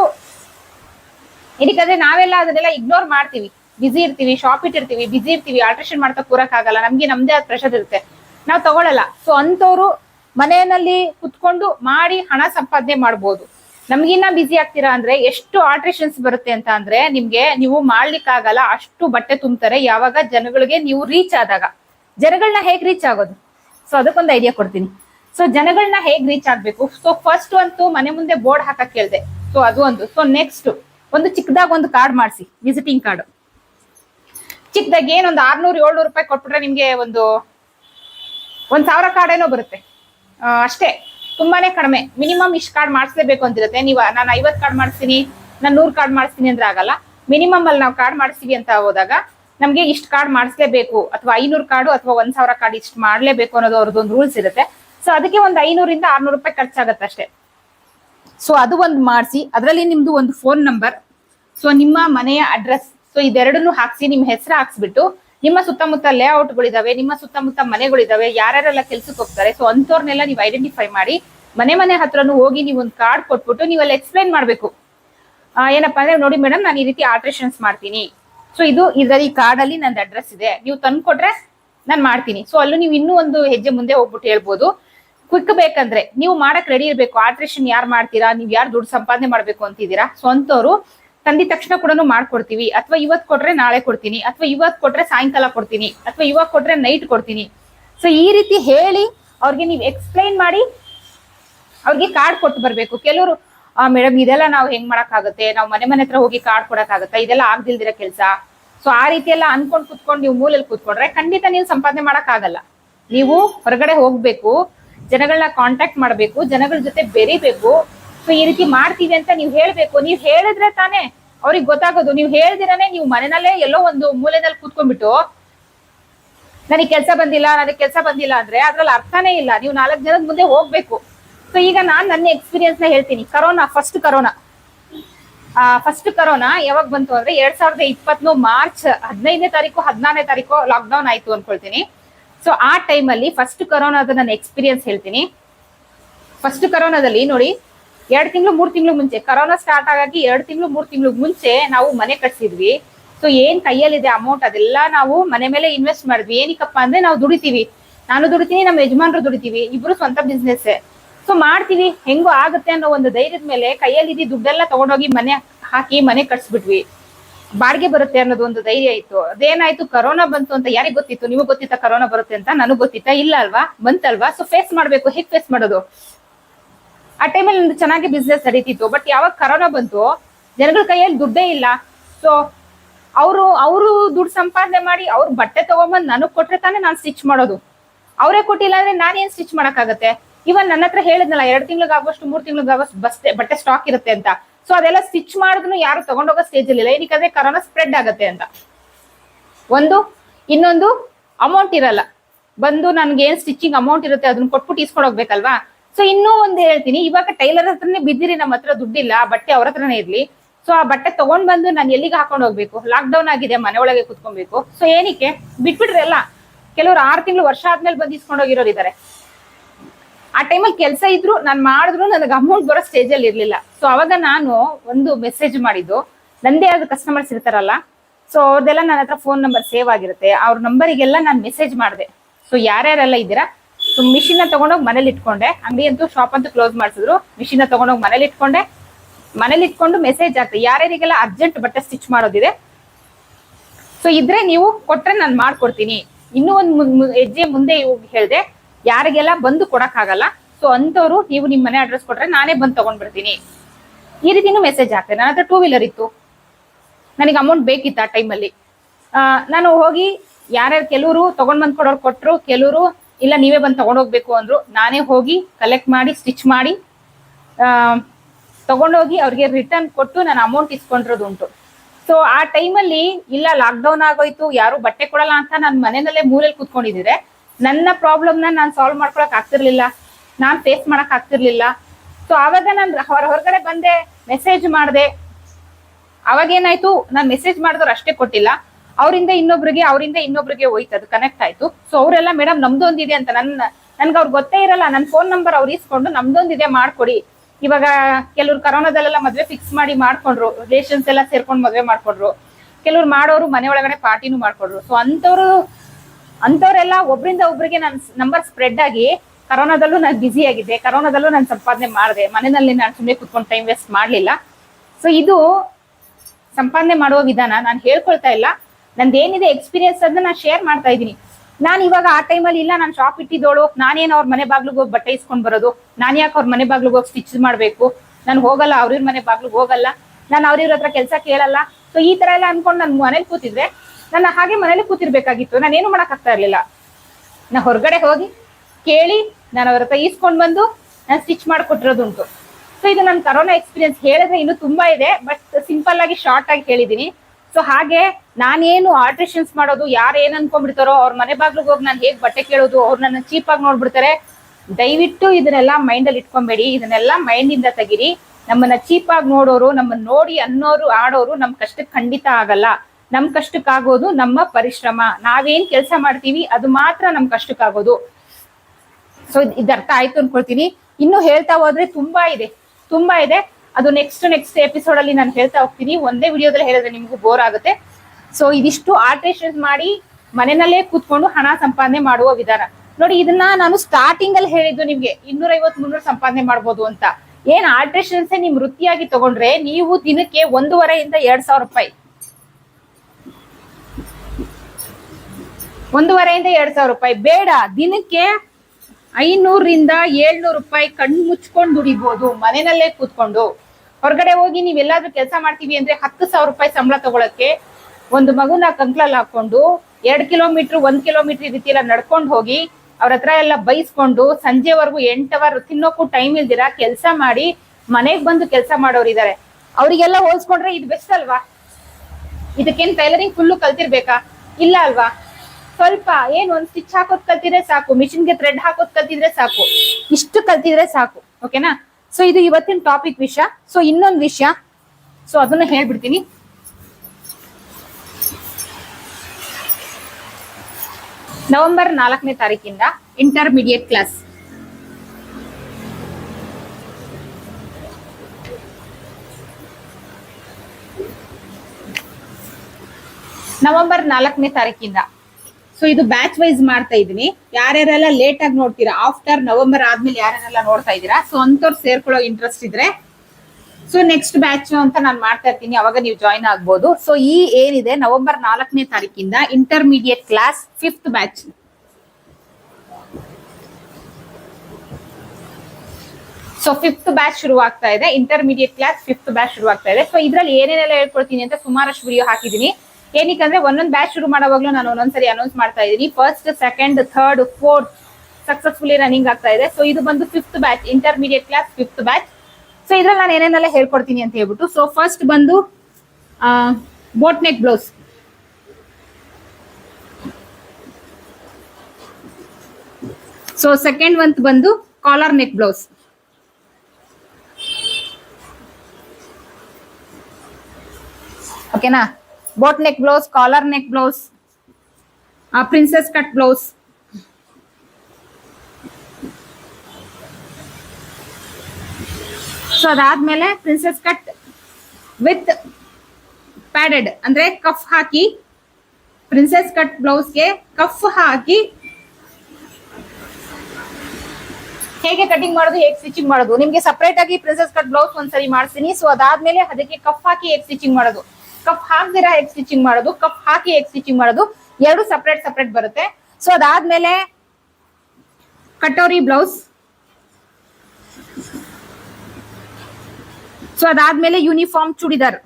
ಏನಕ್ಕಂದ್ರೆ ನಾವೆಲ್ಲ ಅದನ್ನೆಲ್ಲ ಇಗ್ನೋರ್ ಮಾಡ್ತೀವಿ. ಬಿಸಿ ಇರ್ತೀವಿ ಶಾಪ್ ಇಟ್ಟಿರ್ತೀವಿ ಬಿಸಿ ಇರ್ತೀವಿ ಆಲ್ಟ್ರೇಷನ್ ಮಾಡ್ತಾ ಕೂರಕ್ ಆಗಲ್ಲ ನಮ್ಗೆ ನಮ್ದೇ ಆದ ಪ್ರೆಷರ್ ಇರುತ್ತೆ. ನಾವು ತಗೊಳಲ್ಲ. ಸೊ ಅಂತವ್ರು ಮನೆಯಲ್ಲಿ ಕುತ್ಕೊಂಡು ಮಾಡಿ ಹಣ ಸಂಪಾದನೆ ಮಾಡ್ಬೋದು. ನಮ್ಗಿನ್ನ ಬಿಸಿ ಆಗ್ತೀರಾ ಅಂದ್ರೆ ಎಷ್ಟು ಆಲ್ಟ್ರೇಷನ್ಸ್ ಬರುತ್ತೆ ಅಂತ ಅಂದ್ರೆ ನಿಮ್ಗೆ ನೀವು ಮಾಡ್ಲಿಕ್ಕಾಗಲ್ಲ, ಅಷ್ಟು ಬಟ್ಟೆ ತುಂಬ್ತಾರೆ, ಯಾವಾಗ ಜನಗಳಿಗೆ ನೀವು ರೀಚ್ ಆದಾಗ. ಜನಗಳನ್ನ ಹೇಗ್ ರೀಚ್ ಆಗೋದು? ಸೊ ಅದಕ್ಕೊಂದು ಐಡಿಯಾ ಕೊಡ್ತೀನಿ. ಸೊ ಜನಗಳನ್ನ ಹೇಗ್ ರೀಚ್ ಆಗ್ಬೇಕು? ಸೊ ಫಸ್ಟ್ ಅಂತೂ ಮನೆ ಮುಂದೆ ಬೋರ್ಡ್ ಹಾಕಕ್ ಕೇಳ್ದೆ ಸೊ ಅದು ಒಂದು. ಸೊ ನೆಕ್ಸ್ಟ್ ಒಂದು ಚಿಕ್ಕದಾಗ ಒಂದು ಕಾರ್ಡ್ ಮಾಡಿಸಿ ವಿಸಿಟಿಂಗ್ ಕಾರ್ಡ್ ಚಿಕ್ಕದಾಗ ಏನೊಂದು ಒಂದು ಆರ್ನೂರು, ಏಳ್ನೂರು ರೂಪಾಯಿ ಕೊಟ್ಬಿಟ್ರೆ ನಿಮ್ಗೆ ಒಂದು, ಒಂದ್ ಸಾವಿರ ಕಾರ್ಡ್ ಏನೋ ಬರುತ್ತೆ. ಅಷ್ಟೇ. ತುಂಬಾನೇ ಕಡಿಮೆ. ಮಿನಿಮಮ್ ಇಷ್ಟು ಕಾರ್ಡ್ ಮಾಡಿಸ್ಲೇಬೇಕು ಅಂತಿರುತ್ತೆ. ನೀವು, ನಾನು ಐವತ್ ಕಾರ್ಡ್ ಮಾಡಿಸ್ತೀನಿ, ನಾನು ನೂರ್ ಕಾರ್ಡ್ ಮಾಡಿಸ್ತೀನಿ ಅಂದ್ರೆ ಆಗಲ್ಲ. ಮಿನಿಮಮ್ ಅಲ್ಲಿ ನಾವು ಕಾರ್ಡ್ ಮಾಡಿಸ್ತೀವಿ ಅಂತ ಹೋದಾಗ ನಮ್ಗೆ ಇಷ್ಟು ಕಾರ್ಡ್ ಮಾಡಿಸ್ಲೇಬೇಕು. ಅಥವಾ ಐನೂರು ಕಾರ್ಡು ಅಥವಾ ಒಂದ್ ಸಾವಿರ ಕಾರ್ಡ್ ಇಷ್ಟು ಮಾಡ್ಲೇಬೇಕು ಅನ್ನೋದು ಅವ್ರದ್ದೊಂದು ರೂಲ್ಸ್ ಇರುತ್ತೆ. ಸೊ ಅದಕ್ಕೆ ಒಂದು ಐನೂರಿಂದ ಆರ್ನೂರು ರೂಪಾಯಿ ಖರ್ಚಾಗತ್ತೆ ಅಷ್ಟೇ. ಸೊ ಅದು ಒಂದು ಮಾಡಿಸಿ. ಅದರಲ್ಲಿ ನಿಮ್ದು ಒಂದು ಫೋನ್ ನಂಬರ್ ಸೊ ನಿಮ್ಮ ಮನೆಯ ಅಡ್ರೆಸ್ ಸೊ ಇದೆರಡನ್ನು ಹಾಕ್ಸಿ ನಿಮ್ಮ ಹೆಸರು ಹಾಕ್ಸ್ಬಿಟ್ಟು, ನಿಮ್ಮ ಸುತ್ತಮುತ್ತ ಲೇಔಟ್ಗಳಿದಾವೆ ನಿಮ್ಮ ಸುತ್ತಮುತ್ತ ಮನೆಗಳಿದಾವೆ, ಯಾರ್ಯಾರೆಲ್ಲ ಕೆಲ್ಸಕ್ಕೆ ಹೋಗ್ತಾರೆ ಸೊ ಅಂಥವ್ರನ್ನೆಲ್ಲ ನೀವು ಐಡೆಂಟಿಫೈ ಮಾಡಿ, ಮನೆ ಮನೆ ಹತ್ರನೂ ಹೋಗಿ ನೀವು ಒಂದು ಕಾರ್ಡ್ ಕೊಟ್ಬಿಟ್ಟು ನೀವು ಅಲ್ಲಿ ಎಕ್ಸ್ಪ್ಲೈನ್ ಮಾಡಬೇಕು ಏನಪ್ಪಾ ಅಂದ್ರೆ, ನೋಡಿ ಮೇಡಮ್ ನಾನು ಈ ರೀತಿ ಆಲ್ಟ್ರೇಷನ್ಸ್ ಮಾಡ್ತೀನಿ. ಸೊ ಇದು ಇದರಲ್ಲಿ ಈ ಕಾರ್ಡ್ ಅಲ್ಲಿ ನಂದು ಅಡ್ರೆಸ್ ಇದೆ. ನೀವು ತಂದು ಕೊಟ್ರೆ ನಾನು ಮಾಡ್ತೀನಿ. ಸೊ ಅಲ್ಲೂ ನೀವು ಇನ್ನೂ ಒಂದು ಹೆಜ್ಜೆ ಮುಂದೆ ಹೋಗ್ಬಿಟ್ಟು ಹೇಳ್ಬೋದು. ಕ್ವಿಕ್ ಬೇಕಂದ್ರೆ ನೀವು ಮಾಡಕ್ ರೆಡಿ ಇರಬೇಕು. ಆಲ್ಟ್ರೇಷನ್ ಯಾರು ಮಾಡ್ತೀರಾ? ನೀವು ಯಾರು ದುಡ್ಡು ಸಂಪಾದನೆ ಮಾಡ್ಬೇಕು ಅಂತಿದ್ದೀರಾ? ಸ್ವಂತವ್ರು ತಂದಿದ ತಕ್ಷಣ ಕೂಡ ಮಾಡ್ಕೊಡ್ತೀವಿ. ಅಥವಾ ಇವತ್ತು ಕೊಟ್ರೆ ನಾಳೆ ಕೊಡ್ತೀನಿ. ಅಥವಾ ಇವತ್ತು ಕೊಟ್ರೆ ಸಾಯಂಕಾಲ ಕೊಡ್ತೀನಿ. ಅಥವಾ ಇವಾಗ ಕೊಟ್ರೆ ನೈಟ್ ಕೊಡ್ತೀನಿ. ಸೊ ಈ ರೀತಿ ಹೇಳಿ ಅವ್ರಿಗೆ ನೀವು ಎಕ್ಸ್ಪ್ಲೈನ್ ಮಾಡಿ ಅವ್ರಿಗೆ ಕಾರ್ಡ್ ಕೊಟ್ಟು ಬರ್ಬೇಕು. ಕೆಲವರು ಮೇಡಮ್ ಇದೆಲ್ಲ ನಾವು ಹೆಂಗ್ ಮಾಡಕ್ಕಾಗುತ್ತೆ? ನಾವು ಮನೆ ಮನೆ ಹತ್ರ ಹೋಗಿ ಕಾರ್ಡ್ ಕೊಡಕ್ಕಾಗತ್ತಾ? ಇದೆಲ್ಲ ಆಗ್ದಿಲ್ದಿರ ಕೆಲಸ. ಸೊ ಆ ರೀತಿ ಎಲ್ಲ ಅನ್ಕೊಂಡ್ ಕುತ್ಕೊಂಡು ನೀವು ಮೂಲೆಯಲ್ಲಿ ಕುತ್ಕೊಂಡ್ರೆ ಖಂಡಿತ ನೀವು ಸಂಪಾದನೆ ಮಾಡಕ್ಕಾಗಲ್ಲ. ನೀವು ಹೊರಗಡೆ ಹೋಗ್ಬೇಕು. ಜನಗಳನ್ನ ಕಾಂಟ್ಯಾಕ್ಟ್ ಮಾಡಬೇಕು, ಜನಗಳ ಜೊತೆ ಬೆರಿಬೇಕು. ಸೊ ಈ ರೀತಿ ಮಾಡ್ತೀವಿ ಅಂತ ನೀವು ಹೇಳ್ಬೇಕು. ನೀವು ಹೇಳಿದ್ರೆ ತಾನೇ ಅವ್ರಿಗೆ ಗೊತ್ತಾಗೋದು. ನೀವು ಹೇಳ್ದಿರಾನೆ ನೀವು ಮನೆಯಲ್ಲೇ ಎಲ್ಲೋ ಒಂದು ಮೂಲೆನಲ್ಲಿ ಕೂತ್ಕೊಂಡ್ಬಿಟ್ಟು, ನನಗೆ ಕೆಲಸ ಬಂದಿಲ್ಲ, ನನಗೆ ಕೆಲಸ ಬಂದಿಲ್ಲ ಅಂದ್ರೆ ಅದ್ರಲ್ಲಿ ಅರ್ಥನೇ ಇಲ್ಲ. ನೀವು ನಾಲ್ಕು ಜನದ ಮುಂದೆ ಹೋಗ್ಬೇಕು. ಸೊ ಈಗ ನಾನು ನನ್ನ ಎಕ್ಸ್ಪೀರಿಯನ್ಸ್ನ ಹೇಳ್ತೀನಿ. Corona first corona first corona ಯಾವಾಗ ಬಂತು ಅಂದ್ರೆ ಎರಡ್ ಸಾವಿರದ ಇಪ್ಪತ್ನು ಮಾರ್ಚ್ ಹದಿನೈದನೇ ತಾರೀಕು, ಹದಿನಾರನೇ ತಾರೀಕು ಲಾಕ್ಡೌನ್ ಆಯ್ತು ಅನ್ಕೊಳ್ತೀನಿ. ಸೊ ಆ ಟೈಮಲ್ಲಿ ಫಸ್ಟ್ ಕರೋನಾದ ನನ್ನ ಎಕ್ಸ್ಪೀರಿಯನ್ಸ್ ಹೇಳ್ತೀನಿ. ಫಸ್ಟ್ ಕರೋನಾದಲ್ಲಿ ನೋಡಿ, ಎರಡು ತಿಂಗಳು, ಮೂರು ತಿಂಗಳು ಮುಂಚೆ ಕರೋನಾ ಸ್ಟಾರ್ಟ್ ಆಗಿ ಎರಡು ತಿಂಗಳು, ಮೂರು ತಿಂಗಳು ಮುಂಚೆ ನಾವು ಮನೆ ಕಟ್ಸಿದ್ವಿ. ಸೊ ಏನ್ ಕೈಯಲ್ಲಿದೆ ಅಮೌಂಟ್ ಅದೆಲ್ಲ ನಾವು ಮನೆ ಮೇಲೆ ಇನ್ವೆಸ್ಟ್ ಮಾಡಿದ್ವಿ. ಏನಕ್ಕಪ್ಪ ಅಂದ್ರೆ ನಾವು ದುಡಿತೀವಿ. ನಾನು ದುಡಿತೀನಿ, ನಮ್ಮ ಯಜಮಾನ್ರು ದುಡಿತೀವಿ. ಇಬ್ರು ಸ್ವಂತ ಬಿಸ್ನೆಸ್ ಸೊ ಮಾಡ್ತೀವಿ. ಹೆಂಗೋ ಆಗುತ್ತೆ ಅನ್ನೋ ಒಂದು ಧೈರ್ಯದ ಮೇಲೆ ಕೈಯಲ್ಲಿ ದುಡ್ಡೆಲ್ಲ ತಗೊಂಡೋಗಿ ಮನೆ ಹಾಕಿ ಮನೆ ಕಟ್ಸ್ಬಿಟ್ವಿ. ಬಾಡಿಗೆ ಬರುತ್ತೆ ಅನ್ನೋದು ಒಂದು ಧೈರ್ಯ ಇತ್ತು. ಅದೇನಾಯ್ತು? ಕರೋನಾ ಬಂತು ಅಂತ ಯಾರಿಗ್ ಗೊತ್ತಿತ್ತು? ನಿಮಗೆ ಗೊತ್ತಿತ್ತ ಕರೋನಾ ಬರುತ್ತೆ ಅಂತ? ನನಗೆ ಗೊತ್ತಿತ್ತಾ? ಇಲ್ಲ ಅಲ್ವಾ? ಬಂತಲ್ವಾ ಸೊ ಫೇಸ್ ಮಾಡ್ಬೇಕು. ಹೇಗ್ ಫೇಸ್ ಮಾಡೋದು? ಆ ಟೈಮಲ್ಲಿ ನಂದು ಚೆನ್ನಾಗಿ ಬಿಸ್ನೆಸ್ ನಡೀತಿತ್ತು. ಬಟ್ ಯಾವಾಗ ಕರೋನಾ ಬಂತು, ಜನಗಳ ಕೈಯಲ್ಲಿ ದುಡ್ಡೇ ಇಲ್ಲ. ಸೊ ಅವರು ಅವರು ದುಡ್ಡು ಸಂಪಾದನೆ ಮಾಡಿ ಅವ್ರ ಬಟ್ಟೆ ತಗೊಂಬಂದು ನನಗ್ ಕೊಟ್ರೆ ತಾನೇ ನಾನು ಸ್ಟಿಚ್ ಮಾಡೋದು. ಅವರೇ ಕೊಟ್ಟಿಲ್ಲ ಅಂದ್ರೆ ನಾನೇನ್ ಸ್ಟಿಚ್ ಮಾಡಕ್ಕಾಗತ್ತೆ? ಇವನ್ ನನ್ನ ಹತ್ರ ಹೇಳಿದ್ನಲ್ಲ, ಎರಡ್ ತಿಂಗ್ಳಿಗೆ ಆಗೋಷ್ಟು ಮೂರ್ ತಿಂಗ್ಳಿಗೆ ಆಗೋಷ್ಟು ಬಸ್, ಬಟ್ಟೆ ಸ್ಟಾಕ್ ಇರುತ್ತೆ ಅಂತ. ಸೊ ಅದೆಲ್ಲ ಸ್ಟಿಚ್ ಮಾಡಿದ್ರು ಯಾರು ತಗೊಂಡೋಗೋ ಸ್ಟೇಜ್ ಅಲ್ಲಿ ಏನಕ್ಕಂದ್ರೆ ಕರೋನಾ ಸ್ಪ್ರೆಡ್ ಆಗತ್ತೆ ಅಂತ. ಒಂದು, ಇನ್ನೊಂದು ಅಮೌಂಟ್ ಇರಲ್ಲ. ಬಂದು ನನ್ಗೆ ಏನ್ ಸ್ಟಿಚಿಂಗ್ ಅಮೌಂಟ್ ಇರುತ್ತೆ ಅದನ್ನ ಕೊಟ್ಬಿಟ್ಟು ಇಸ್ಕೊಂಡು ಹೋಗ್ಬೇಕಲ್ವಾ? ಸೊ ಇನ್ನೂ ಒಂದು ಹೇಳ್ತೀನಿ. ಇವಾಗ ಟೈಲರ್ ಹತ್ರನೇ ಬಿದ್ದಿರಿ, ನಮ್ಮ ಹತ್ರ ದುಡ್ಡಿಲ್ಲ ಬಟ್ಟೆ ಅವ್ರ ಹತ್ರನೇ ಇರ್ಲಿ. ಸೊ ಆ ಬಟ್ಟೆ ತಗೊಂಡ್ ಬಂದು ನಾನು ಎಲ್ಲಿಗೆ ಹಾಕೊಂಡು ಹೋಗ್ಬೇಕು? ಲಾಕ್ ಡೌನ್ ಆಗಿದೆ, ಮನೆ ಒಳಗೆ ಕುತ್ಕೊಬೇಕು. ಸೊ ಏನಕ್ಕೆ? ಬಿಟ್ಬಿಟ್ರೆ ಅಲ್ಲ. ಕೆಲವರು ಆರು ತಿಂಗಳು ವರ್ಷ ಆದ್ಮೇಲೆ ಬಂದು ಇಸ್ಕೊಂಡು ಹೋಗಿರೋರು ಇದಾರೆ. ಆ ಟೈಮಲ್ಲಿ ಕೆಲಸ ಇದ್ರು, ನಾನು ಮಾಡಿದ್ರು ನನಗೆ ಅಮೌಂಟ್ ಬರೋ ಸ್ಟೇಜ್ ಅಲ್ಲಿ ಇರ್ಲಿಲ್ಲ. ಸೊ ಅವಾಗ ನಾನು ಒಂದು ಮೆಸೇಜ್ ಮಾಡಿದ್ದು, ನಂದೇ ಆದ ಕಸ್ಟಮರ್ಸ್ ಇರ್ತಾರಲ್ಲ ಸೊ ಅವ್ರದ್ದೆಲ್ಲ ನನ್ನ ಹತ್ರ ಫೋನ್ ನಂಬರ್ ಸೇವ್ ಆಗಿರುತ್ತೆ, ಅವ್ರ ನಂಬರಿಗೆಲ್ಲ ನಾನು ಮೆಸೇಜ್ ಮಾಡಿದೆ. ಸೊ ಯಾರ್ಯಾರೆಲ್ಲ ಇದ್ದೀರಾ? ಸೊ ಮಿಷಿನ ತಗೊಂಡೋಗಿ ಮನೇಲಿ ಇಟ್ಕೊಂಡೆ, ಅಂಗಡಿ ಅಂತೂ ಶಾಪ್ ಅಂತೂ ಕ್ಲೋಸ್ ಮಾಡಿಸಿದ್ರು ಮಿಷಿನ್ ತಗೊಂಡೋಗಿ ಮನೇಲಿ ಇಟ್ಕೊಂಡೆ. ಮನೇಲಿ ಇಟ್ಕೊಂಡು ಮೆಸೇಜ್ ಆಗ್ತದೆ ಯಾರ್ಯಾರಿಗೆಲ್ಲ ಅರ್ಜೆಂಟ್ ಬಟ್ಟೆ ಸ್ಟಿಚ್ ಮಾಡೋದಿದೆ? ಸೊ ಇದ್ರೆ ನೀವು ಕೊಟ್ರೆ ನಾನು ಮಾಡ್ಕೊಡ್ತೀನಿ. ಇನ್ನೂ ಒಂದು ಹೆಜ್ಜೆ ಮುಂದೆ ಹೋಗಿ ಹೇಳ್ದೆ ಯಾರಿಗೆಲ್ಲ ಬಂದು ಕೊಡಕ್ಕಾಗಲ್ಲ. ಸೊ ಅಂತವ್ರು ನೀವು ನಿಮ್ಮ ಮನೆ ಅಡ್ರೆಸ್ ಕೊಟ್ರೆ ನಾನೇ ಬಂದು ತಗೊಂಡ್ಬಿಡ್ತೀನಿ. ಈ ರೀತಿನೂ ಮೆಸೇಜ್ ಹಾಕ್ತೇನೆ ನನ್ನ ಹತ್ರ ಟೂ ವೀಲರ್ ಇತ್ತು. ನನಗೆ ಅಮೌಂಟ್ ಬೇಕಿತ್ತು ಆ ಟೈಮಲ್ಲಿ ನಾನು ಹೋಗಿ ಯಾರ್ಯಾರು ಕೆಲವರು ತಗೊಂಡ್ ಬಂದ್ ಕೊಡೋರು ಕೊಟ್ರು, ಕೆಲವರು, ಇಲ್ಲ, ನೀವೇ ಬಂದು ತಗೊಂಡೋಗ್ಬೇಕು ಅಂದ್ರು. ನಾನೇ ಹೋಗಿ ಕಲೆಕ್ಟ್ ಮಾಡಿ ಸ್ಟಿಚ್ ಮಾಡಿ ತಗೊಂಡೋಗಿ ಅವ್ರಿಗೆ ರಿಟರ್ನ್ ಕೊಟ್ಟು ನಾನು ಅಮೌಂಟ್ ಇಸ್ಕೊಂಡಿರೋದು ಉಂಟು. ಸೊ ಆ ಟೈಮಲ್ಲಿ ಇಲ್ಲ ಲಾಕ್ಡೌನ್ ಆಗೋಯ್ತು, ಯಾರು ಬಟ್ಟೆ ಕೊಡಲ್ಲ ಅಂತ ನಾನು ಮನೆಯಲ್ಲೇ ಮೂಲೆಯಲ್ಲಿ ಕೂತ್ಕೊಂಡಿದ್ರೆ ನನ್ನ ಪ್ರಾಬ್ಲಮ್ನ ನಾನು ಸಾಲ್ವ್ ಮಾಡ್ಕೊಳಕ್ ಆಗ್ತಿರ್ಲಿಲ್ಲ. ನಾನು ಫೇಸ್ ಮಾಡಕ್ ಆಗ್ತಿರ್ಲಿಲ್ಲ. ಸೊ ಆವಾಗ ನಾನು ಹೊರ ಹೊರಗಡೆ ಬಂದೆ ಮೆಸೇಜ್ ಮಾಡಿದೆ. ಅವಾಗ ಏನಾಯ್ತು ನಾನು ಮೆಸೇಜ್ ಮಾಡಿದವ್ರು ಅಷ್ಟೇ ಕೊಟ್ಟಿಲ್ಲ. ಅವರಿಂದ ಇನ್ನೊಬ್ರಿಗೆ ಅವರಿಂದ ಇನ್ನೊಬ್ರಿಗೆ ಹೋಯ್ತು, ಅದು ಕನೆಕ್ಟ್ ಆಯ್ತು. ಸೊ ಅವರೆಲ್ಲ ಮೇಡಮ್ ನಮ್ದೊಂದಿದೆ ಅಂತ ನನ್ನ ನನ್ಗೆ ಅವ್ರು ಗೊತ್ತೇ ಇರಲ್ಲ. ನನ್ನ ಫೋನ್ ನಂಬರ್ ಅವ್ರು ಇಸ್ಕೊಂಡು ನಮ್ದೊಂದಿದೆ ಮಾಡ್ಕೊಡಿ. ಇವಾಗ ಕೆಲವ್ರು ಕರೋನಾದಲ್ಲೆಲ್ಲ ಮದ್ವೆ ಫಿಕ್ಸ್ ಮಾಡಿ ಮಾಡ್ಕೊಂಡ್ರು. ರಿಲೇಷನ್ಸ್ ಎಲ್ಲ ಸೇರ್ಕೊಂಡು ಮದ್ವೆ ಮಾಡ್ಕೊಂಡ್ರು. ಕೆಲವ್ರು ಮಾಡೋರು ಮನೆ ಒಳಗಡೆ ಪಾರ್ಟಿನೂ ಮಾಡ್ಕೊಂಡ್ರು. ಸೊ ಅಂತವ್ರು ಅಂತವ್ರೆಲ್ಲ ಒಬ್ರಿಂದ ಒಬ್ರಿಗೆ ನನ್ನ ನಂಬರ್ ಸ್ಪ್ರೆಡ್ ಆಗಿ ಕರೋನಾದಲ್ಲೂ ನಾನು ಬ್ಯುಸಿ ಆಗಿದ್ದೆ, ಕರೋನಾದಲ್ಲೂ ನಾನು ಸಂಪಾದನೆ ಮಾಡಿದೆ. ಮನೆಯಲ್ಲಿ ನಾನು ಸುಮ್ಮನೆ ಕುತ್ಕೊಂಡು ಟೈಮ್ ವೇಸ್ಟ್ ಮಾಡಲಿಲ್ಲ. ಸೊ ಇದು ಸಂಪಾದನೆ ಮಾಡುವ ವಿಧಾನ. ನಾನು ಹೇಳ್ಕೊಳ್ತಾ ಇಲ್ಲ. ನಂದು ಏನಿದೆ ಎಕ್ಸ್ಪೀರಿಯನ್ಸ್ ಅದನ್ನ ನಾನು ಶೇರ್ ಮಾಡ್ತಾ ಇದ್ದೀನಿ. ನಾನು ಇವಾಗ ಆ ಟೈಮಲ್ಲಿ ಇಲ್ಲ, ನಾನು ಶಾಪ್ ಇಟ್ಟಿದ್ದೋಳು. ನಾನೇನು ಅವ್ರ ಮನೆ ಬಾಗ್ಲಿಗೆ ಹೋಗಿ ಬಟ್ಟೆ ಇಸ್ಕೊಂಡು ಬರೋದು? ನಾನು ಯಾಕೆ ಅವ್ರ ಮನೆ ಬಾಗ್ಲಿಗೆ ಹೋಗಿ ಸ್ಟಿಚ್ ಮಾಡಬೇಕು? ನಾನು ಹೋಗಲ್ಲ, ಅವ್ರಿವ್ರ ಮನೆ ಬಾಗ್ಲಿಗೆ ಹೋಗಲ್ಲ. ನಾನು ಅವ್ರಿವ್ರ ಹತ್ರ ಕೆಲಸ ಕೇಳಲ್ಲ. ಸೊ ಈ ತರ ಎಲ್ಲ ಅನ್ಕೊಂಡು ನಾನು ಮನೇಲಿ ಕೂತಿದ್ರೆ ನನ್ನ ಹಾಗೆ ಮನೇಲಿ ಕೂತಿರ್ಬೇಕಾಗಿತ್ತು. ನಾನು ಏನು ಮಾಡಕ್ ಇರ್ಲಿಲ್ಲ. ನಾ ಹೊರಗಡೆ ಹೋಗಿ ಕೇಳಿ ನಾನು ಅವ್ರ ಹತ್ರ ಈಸ್ಕೊಂಡ್ ಬಂದು ನಾನು ಸ್ಟಿಚ್ ಮಾಡಿಕೊಟ್ಟಿರೋದುಂಟು. ಸೊ ಇದು ನನ್ನ ಕರೋನಾ ಎಕ್ಸ್ಪೀರಿಯನ್ಸ್ ಹೇಳಿದ್ರೆ ಇನ್ನೂ ತುಂಬಾ ಇದೆ ಬಟ್ ಸಿಂಪಲ್ ಆಗಿ ಶಾರ್ಟ್ ಆಗಿ ಹೇಳಿದೀನಿ ಸೊ ಹಾಗೆ ನಾನೇನು ಆಲ್ಟ್ರೇಷನ್ಸ್ ಮಾಡೋದು, ಯಾರು ಏನ್ ಅನ್ಕೊಂಡ್ಬಿಡ್ತಾರೋ, ಅವ್ರ ಮನೆ ಬಾಗ್ಲಿಗೆ ಹೋಗಿ ನಾನು ಹೇಗ್ ಬಟ್ಟೆ ಕೇಳೋದು, ಅವ್ರು ನನ್ನ ಚೀಪ್ ಆಗಿ ನೋಡ್ಬಿಡ್ತಾರೆ. ದಯವಿಟ್ಟು ಇದನ್ನೆಲ್ಲ ಮೈಂಡ್ ಅಲ್ಲಿ ಇಟ್ಕೊಂಬೇಡಿ. ಇದನ್ನೆಲ್ಲ ಮೈಂಡ್ ಇಂದ ತೆಗಿರಿ. ನಮ್ಮನ್ನ ಚೀಪ್ ಆಗಿ ನೋಡೋರು ನಮ್ಮನ್ನ ನೋಡಿ ಅನ್ನೋರು, ಆಡೋರು ನಮ್ ಕಷ್ಟಕ್ಕೆ ಖಂಡಿತ ಆಗಲ್ಲ. ನಮ್ ಕಷ್ಟಕ್ಕಾಗೋದು ನಮ್ಮ ಪರಿಶ್ರಮ. ನಾವೇನ್ ಕೆಲಸ ಮಾಡ್ತೀವಿ, ಅದು ಮಾತ್ರ ನಮ್ ಕಷ್ಟಕ್ಕಾಗೋದು. ಸೊ ಇದರ್ಥ ಆಯ್ತು ಅನ್ಕೊಳ್ತೀನಿ. ಇನ್ನು ಹೇಳ್ತಾ ಹೋದ್ರೆ ತುಂಬಾ ಇದೆ. ತುಂಬಾ ಇದೆ. ಅದು ನೆಕ್ಸ್ಟ್ ನೆಕ್ಸ್ಟ್ ಎಪಿಸೋಡ್ ಅಲ್ಲಿ ನಾನು ಹೇಳ್ತಾ ಹೋಗ್ತೀನಿ. ಒಂದೇ ವಿಡಿಯೋದಲ್ಲಿ ಹೇಳಿದ್ರೆ ನಿಮ್ಗೂ ಬೋರ್ ಆಗುತ್ತೆ. ಸೊ ಇದಿಷ್ಟು ಆಲ್ಟ್ರೇಷನ್ ಮಾಡಿ ಮನೆಯಲ್ಲೇ ಕೂತ್ಕೊಂಡು ಹಣ ಸಂಪಾದನೆ ಮಾಡುವ ವಿಧಾನ. ನೋಡಿ, ಇದನ್ನ ನಾನು ಸ್ಟಾರ್ಟಿಂಗ್ ಅಲ್ಲಿ ಹೇಳಿದ್ದು ನಿಮ್ಗೆ ಇನ್ನೂರ ಐವತ್ ಮುನ್ನೂರ ಸಂಪಾದನೆ ಮಾಡ್ಬೋದು ಅಂತ. ಏನ್ ಆಲ್ಟ್ರೇಷನ್ಸ್ ನಿಮ್ ವೃತ್ತಿಯಾಗಿ ತಗೊಂಡ್ರೆ ನೀವು ದಿನಕ್ಕೆ ಒಂದೂವರೆಯಿಂದ ಎರಡ್ ಸಾವಿರ ರೂಪಾಯಿ. ಒಂದೂವರೆಯಿಂದ ಎರಡ್ ಸಾವಿರ ರೂಪಾಯಿ. ಬೇಡ, ದಿನಕ್ಕೆ ಐನೂರಿಂದ ಏಳ್ನೂರು ರೂಪಾಯಿ ಕಣ್ಣು ಮುಚ್ಕೊಂಡು ದುಡಿಬಹುದು ಮನೆಯಲ್ಲೇ ಕೂತ್ಕೊಂಡು. ಹೊರಗಡೆ ಹೋಗಿ ನೀವೆಲ್ಲಾದ್ರೂ ಕೆಲಸ ಮಾಡ್ತೀವಿ ಅಂದ್ರೆ ಹತ್ತು ಸಾವಿರ ರೂಪಾಯಿ ಸಂಬಳ ತಗೊಳಕ್ಕೆ ಒಂದು ಮಗುನ ಕಂಕ್ಲಲ್ಲಿ ಹಾಕೊಂಡು ಎರಡ್ ಕಿಲೋಮೀಟರ್, ಒಂದ್ ಕಿಲೋಮೀಟರ್ ಈ ರೀತಿ ಎಲ್ಲ ನಡ್ಕೊಂಡು ಹೋಗಿ ಅವ್ರ ಹತ್ರ ಎಲ್ಲ ಬೈಸ್ಕೊಂಡು ಸಂಜೆವರೆಗೂ ಎಂಟವರ್ ತಿನ್ನೋಕ್ಕೂ ಟೈಮ್ ಇಲ್ದಿರ ಕೆಲಸ ಮಾಡಿ ಮನೆಗೆ ಬಂದು ಕೆಲಸ ಮಾಡೋರು ಇದಾರೆ. ಅವರಿಗೆಲ್ಲ ಹೋಲ್ಸ್ಕೊಂಡ್ರೆ ಇದು ಬೆಸ್ಟ್ ಅಲ್ವಾ? ಇದಕ್ಕೇನ್ ಟೈಲರಿಂಗ್ ಫುಲ್ಲು ಕಲ್ತಿರ್ಬೇಕಾ? ಇಲ್ಲ ಅಲ್ವಾ? ಸ್ವಲ್ಪ ಏನ್ ಒಂದ್ ಸ್ಟಿಚ್ ಹಾಕೋದ್ ಕಲ್ತಿದ್ರೆ ಸಾಕು, ಮಿಷಿನ್ಗೆ ಥ್ರೆಡ್ ಹಾಕೋದ್ ಕಲ್ತಿದ್ರೆ ಸಾಕು, ಇಷ್ಟು ಕಲ್ತಿದ್ರೆ ಸಾಕು ಓಕೆನಾ ಸೊ ಇದು ಇವತ್ತಿನ ಟಾಪಿಕ್ ವಿಷಯ. ಸೊ ಇನ್ನೊಂದು ವಿಷಯ. ಸೊ ಅದನ್ನ ಹೇಳ್ಬಿಡ್ತೀನಿ. ನವೆಂಬರ್ ನಾಲ್ಕನೇ ತಾರೀಕಿಂದ ಇಂಟರ್ಮೀಡಿಯೇಟ್ ಕ್ಲಾಸ್ ನವೆಂಬರ್ ನಾಲ್ಕನೇ ತಾರೀಕಿಂದ. ಸೊ ಇದು ಬ್ಯಾಚ್ ವೈಸ್ ಮಾಡ್ತಾ ಇದೀನಿ ಯಾರ್ಯಾರೆಲ್ಲ ಲೇಟ್ ಆಗಿ ನೋಡ್ತೀರಾ? ಆಫ್ಟರ್ ನವೆಂಬರ್ ಆದ್ಮೇಲೆ ಯಾರ್ಯಾರೆಲ್ಲ ನೋಡ್ತಾ ಇದೀರಾ ಸೊ ಅಂತವ್ರು ಸೇರ್ಕೊಳ್ಳೋ ಇಂಟ್ರೆಸ್ಟ್ ಇದ್ರೆ. ಸೊ ನೆಕ್ಸ್ಟ್ ಬ್ಯಾಚ್ ಅಂತ ನಾನು ಮಾಡ್ತಾ ಇರ್ತೀನಿ. ಅವಾಗ ನೀವು ಜಾಯಿನ್ ಆಗ್ಬೋದು. ಸೊ ಈ ಏನಿದೆ? ನವೆಂಬರ್ ನಾಲ್ಕನೇ ತಾರೀಕಿಂದ intermediate class fifth batch so fifth batch ಶುರು ಆಗ್ತಾ ಇದೆ. ಇಂಟರ್ಮೀಡಿಯೇಟ್ ಕ್ಲಾಸ್ ಫಿಫ್ತ್ ಬ್ಯಾಚ್ ಶುರು ಆಗ್ತಾ ಇದೆ. ಸೊ ಇದ್ರಲ್ಲಿ ಏನೇನೆಲ್ಲ ಹೇಳ್ಕೊಡ್ತೀನಿ ಅಂತ ಸುಮಾರಷ್ಟು ವಿಡಿಯೋ ಹಾಕಿದೀನಿ ಏನಕ್ಕಂದ್ರೆ ಒಂದೊಂದು ಬ್ಯಾಚ್ ಶುರು ಮಾಡೋವಾಗ್ಲೂ ನಾನು ಒಂದೊಂದ್ಸರಿ ಅನೌನ್ಸ್ ಮಾಡ್ತಾ ಇದ್ದೀನಿ. First second third fourth successfully running ಆಗ್ತಾ ಇದೆ. ಸೊ ಇದು ಬಂದು fifth batch intermediate class fifth batch so ಇದ್ರಲ್ಲಿ ನಾನು ಏನೇನೆಲ್ಲ ಹೇಳ್ಕೊಡ್ತೀನಿ ಅಂತ ಹೇಳ್ಬಿಟ್ಟು. ಸೊ ಫಸ್ಟ್ ಬಂದು boat neck blouse so second month ಬಂದು ಕಾಲರ್ ನೆಕ್ ಬ್ಲೌಸ್ ಓಕೆನಾ boat neck blouse collar neck blouse princess cut blouse so ಅದಾದ್ಮೇಲೆ ಪ್ರಿನ್ಸೆಸ್ ಕಟ್ ವಿತ್ ಪ್ಯಾಡೆಡ್ ಅಂದ್ರೆ ಕಫ್ ಹಾಕಿ ಪ್ರಿನ್ಸೆಸ್ ಕಟ್ ಬ್ಲೌಸ್ಗೆ ಕಫ್ ಹಾಕಿ, ಹೇಗೆ ಕಟಿಂಗ್ ಮಾಡೋದು, ಹೇಗೆ ಸ್ಟಿಚಿಂಗ್ ಮಾಡೋದು? ನಿಮ್ಗೆ ಸಪ್ರೇಟ್ ಆಗಿ ಪ್ರಿನ್ಸೆಸ್ ಕಟ್ ಬ್ಲೌಸ್ ಒಂದ್ಸರಿ ಮಾಡ್ತೀನಿ. ಸೊ ಅದಾದ್ಮೇಲೆ ಅದಕ್ಕೆ ಕಫ್ ಹಾಕಿ ಹೇಗೆ ಸ್ಟಿಚಿಂಗ್ ಮಾಡೋದು? ಕಫ್ ಹಾಕ್ದಿರಾ ಎಗ್ ಸ್ಟಿಚಿಂಗ್ ಮಾಡೋದು ಕಫ್ ಹಾಕಿ ಎಗ್ ಸ್ಟಿಚಿಂಗ್ ಮಾಡೋದು, ಎರಡು ಸಪ್ರೇಟ್ ಸಪ್ರೇಟ್ ಬರುತ್ತೆ. ಸೊ ಅದಾದ್ಮೇಲೆ ಕಟೋರಿ ಬ್ಲೌಸ್ ಸೊ ಅದಾದ್ಮೇಲೆ uniform churidar.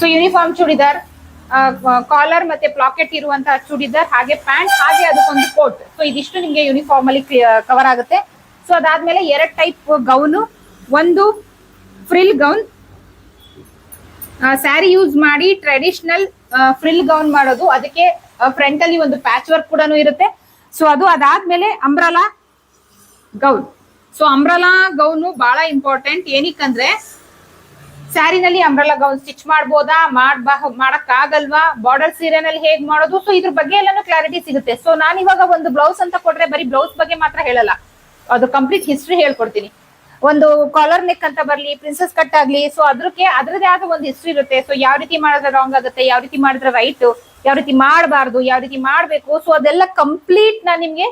So uniform churidar. Collar ಮತ್ತೆ ಪ್ಲಾಕೆಟ್ ಇರುವಂತಹ ಚೂಡಿದಾರ್, ಹಾಗೆ ಪ್ಯಾಂಟ್ ಹಾಗೆ ಅದಕ್ಕೊಂದು ಕೋಟ್ ಸೊ ಇದಿಷ್ಟು ನಿಮಗೆ ಯೂನಿಫಾರ್ಮ್ ಅಲ್ಲಿ ಕವರ್ ಆಗುತ್ತೆ. ಸೊ ಅದಾದ್ಮೇಲೆ ಎರಡ್ ಟೈಪ್ ಗೌನು ಒಂದು ಫ್ರಿಲ್ ಗೌನ್ ಸ್ಯಾರಿ ಯೂಸ್ ಮಾಡಿ ಟ್ರೆಡಿಷನಲ್ ಫ್ರಿಲ್ ಗೌನ್ ಮಾಡೋದು. ಅದಕ್ಕೆ ಫ್ರಂಟ್ ಅಲ್ಲಿ ಒಂದು ಪ್ಯಾಚ್ ವರ್ಕ್ ಕೂಡ ಇರುತ್ತೆ. ಸೊ ಅದು ಅದಾದ್ಮೇಲೆ umbrella gown so umbrella gown ಬಹಳ ಇಂಪಾರ್ಟೆಂಟ್ ಏನಕ್ಕಂದ್ರೆ ಸ್ಯಾರಿನಲ್ಲಿ ಅಂಬ್ರಲಾ ಗೌನ್ ಸ್ಟಿಚ್ ಮಾಡ್ಬೋದಾ? ಮಾಡ್ಬಾ ಮಾಡಕ್ ಆಗಲ್ವಾ ಬಾರ್ಡರ್ ಸೀರೆನಲ್ಲಿ ಹೇಗ್ ಮಾಡೋದು? ಸೊ ಇದ್ರ ಬಗ್ಗೆ ಎಲ್ಲಾನು ಕ್ಲಾರಿಟಿ ಸಿಗುತ್ತೆ. ಸೊ ನಾನು ಇವಾಗ ಒಂದು ಬ್ಲೌಸ್ ಅಂತ ಕೊಟ್ರೆ ಬರೀ ಬ್ಲೌಸ್ ಬಗ್ಗೆ ಮಾತ್ರ ಹೇಳಲ್ಲ. ಅದು ಕಂಪ್ಲೀಟ್ ಹಿಸ್ಟ್ರಿ ಹೇಳ್ಕೊಡ್ತೀನಿ. ಒಂದು ಕಾಲರ್ ನೆಕ್ ಅಂತ ಬರ್ಲಿ ಪ್ರಿನ್ಸಸ್ ಕಟ್ ಆಗ್ಲಿ ಸೊ ಅದಕ್ಕೆ ಅದ್ರದೇ ಆದ ಒಂದು ಹಿಸ್ಟ್ರಿ ಇರುತ್ತೆ. ಸೊ ಯಾವ ರೀತಿ ಮಾಡಿದ್ರೆ ರಾಂಗ್ ಆಗುತ್ತೆ? ಯಾವ ರೀತಿ ಮಾಡಿದ್ರೆ ರೈಟ್ ಯಾವ ರೀತಿ ಮಾಡಬಾರ್ದು? ಯಾವ ರೀತಿ ಮಾಡ್ಬೇಕು? ಸೊ ಅದೆಲ್ಲ ಕಂಪ್ಲೀಟ್ ನಾನು ನಿಮ್ಗೆ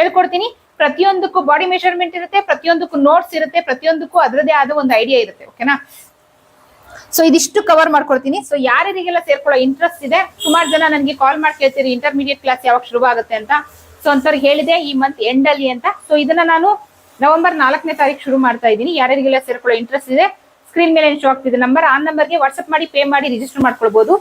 ಹೇಳ್ಕೊಡ್ತೀನಿ. ಪ್ರತಿಯೊಂದಕ್ಕೂ ಬಾಡಿ ಮೆಷರ್ಮೆಂಟ್ ಇರುತ್ತೆ, ಪ್ರತಿಯೊಂದಕ್ಕೂ ನೋಟ್ಸ್ ಇರುತ್ತೆ, ಪ್ರತಿಯೊಂದಕ್ಕೂ ಅದರದೇ ಆದ ಒಂದು ಐಡಿಯಾ ಇರುತ್ತೆ ಓಕೆನಾ ಸೊ ಇದಿಷ್ಟು ಕವರ್ ಮಾಡ್ಕೊಡ್ತೀನಿ ಸೊ ಯಾರ್ಯಾರಿಗೆಲ್ಲ ಸೇರ್ಕೊಳ್ಳೋ ಇಂಟ್ರೆಸ್ಟ್ ಇದೆ, ಸುಮಾರು ಜನ ನನಗೆ ಕಾಲ್ ಮಾಡಿ ಕೇಳ್ತೀರಿ ಇಂಟರ್ಮೀಡಿಯೇಟ್ ಕ್ಲಾಸ್ ಯಾವಾಗ ಶುರು ಆಗುತ್ತೆ ಅಂತ. ಸೊ ಒಂದ್ಸರಿ ಹೇಳಿದೆ ಈ ಮಂತ್ ಎಂಡ್ ಅಲ್ಲಿ ಅಂತ. ಸೊ ಇದನ್ನ ನಾನು ನವೆಂಬರ್ ನಾಲ್ಕನೇ ತಾರೀಕು ಶುರು ಮಾಡ್ತಾ ಇದ್ದೀನಿ. ಯಾರ್ಯಾರಿಗೆಲ್ಲ ಸೇರ್ಕೊಳ್ಳೋ ಇಂಟ್ರೆಸ್ಟ್ ಇದೆ ಸ್ಕ್ರೀನ್ ಮೇಲೆ ಶೋ ಆಗ್ತಿದೆ ನಂಬರ್ ಆ ನಂಬರ್ಗೆ ವಾಟ್ಸ್ಆಪ್ ಮಾಡಿ ಪೇ ಮಾಡಿ ರಿಜಿಸ್ಟರ್ ಮಾಡ್ಕೊಳ್ಬಹುದು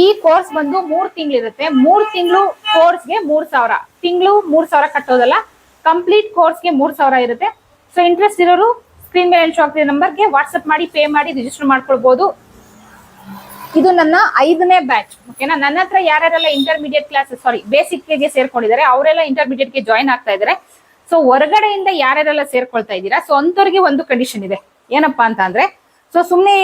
ಈ ಕೋರ್ಸ್ ಬಂದು ಮೂರ್ ತಿಂಗಳಿರುತ್ತೆ. ಮೂರ್ ತಿಂಗಳು ಕೋರ್ಸ್ಗೆ ಮೂರ್ ಸಾವಿರ. ತಿಂಗಳು ಮೂರ್ ಸಾವಿರ ಕಟ್ಟೋದಲ್ಲ ಕಂಪ್ಲೀಟ್ ಕೋರ್ಸ್ಗೆ ಮೂರ್ ಸಾವಿರ ಇರುತ್ತೆ. ಸೊ ಇಂಟ್ರೆಸ್ಟ್ ಇರೋರು ಸ್ಕ್ರೀನ್ ಮೇಲೆ ಆಗ್ತಿದೆ ನಂಬರ್ಗೆ ವಾಟ್ಸ್ಆಪ್ ಮಾಡಿ ಪೇ ಮಾಡಿ ರಿಜಿಸ್ಟರ್ ಮಾಡ್ಕೊಳ್ಬಹುದು ಇದು ನನ್ನ ಐದನೇ ಬ್ಯಾಚ್ ಓಕೆನಾ ನನ್ನ ಹತ್ರ ಯಾರ್ಯಾರೆಲ್ಲ ಇಂಟರ್ಮೀಡಿಯೇಟ್ ಕ್ಲಾಸ್ ಸಾರಿ ಬೇಸಿಕ್ಗೆ ಸೇರ್ಕೊಂಡಿದ್ದಾರೆ, ಅವರೆಲ್ಲ ಇಂಟರ್ಮೀಡಿಯೇಟ್ಗೆ ಜಾಯ್ನ್ ಆಗ್ತಾ ಇದ್ದಾರೆ. ಸೊ ಹೊರಗಡೆಯಿಂದ ಯಾರ್ಯಾರೆಲ್ಲ ಸೇರ್ಕೊಳ್ತಾ ಇದ್ದೀರಾ? ಸೊ ಅಂತವ್ರಿಗೆ ಒಂದು ಕಂಡೀಷನ್ ಇದೆ. ಏನಪ್ಪಾ ಅಂತ ಅಂದ್ರೆ ಸೊ ಸುಮ್ಮನೆ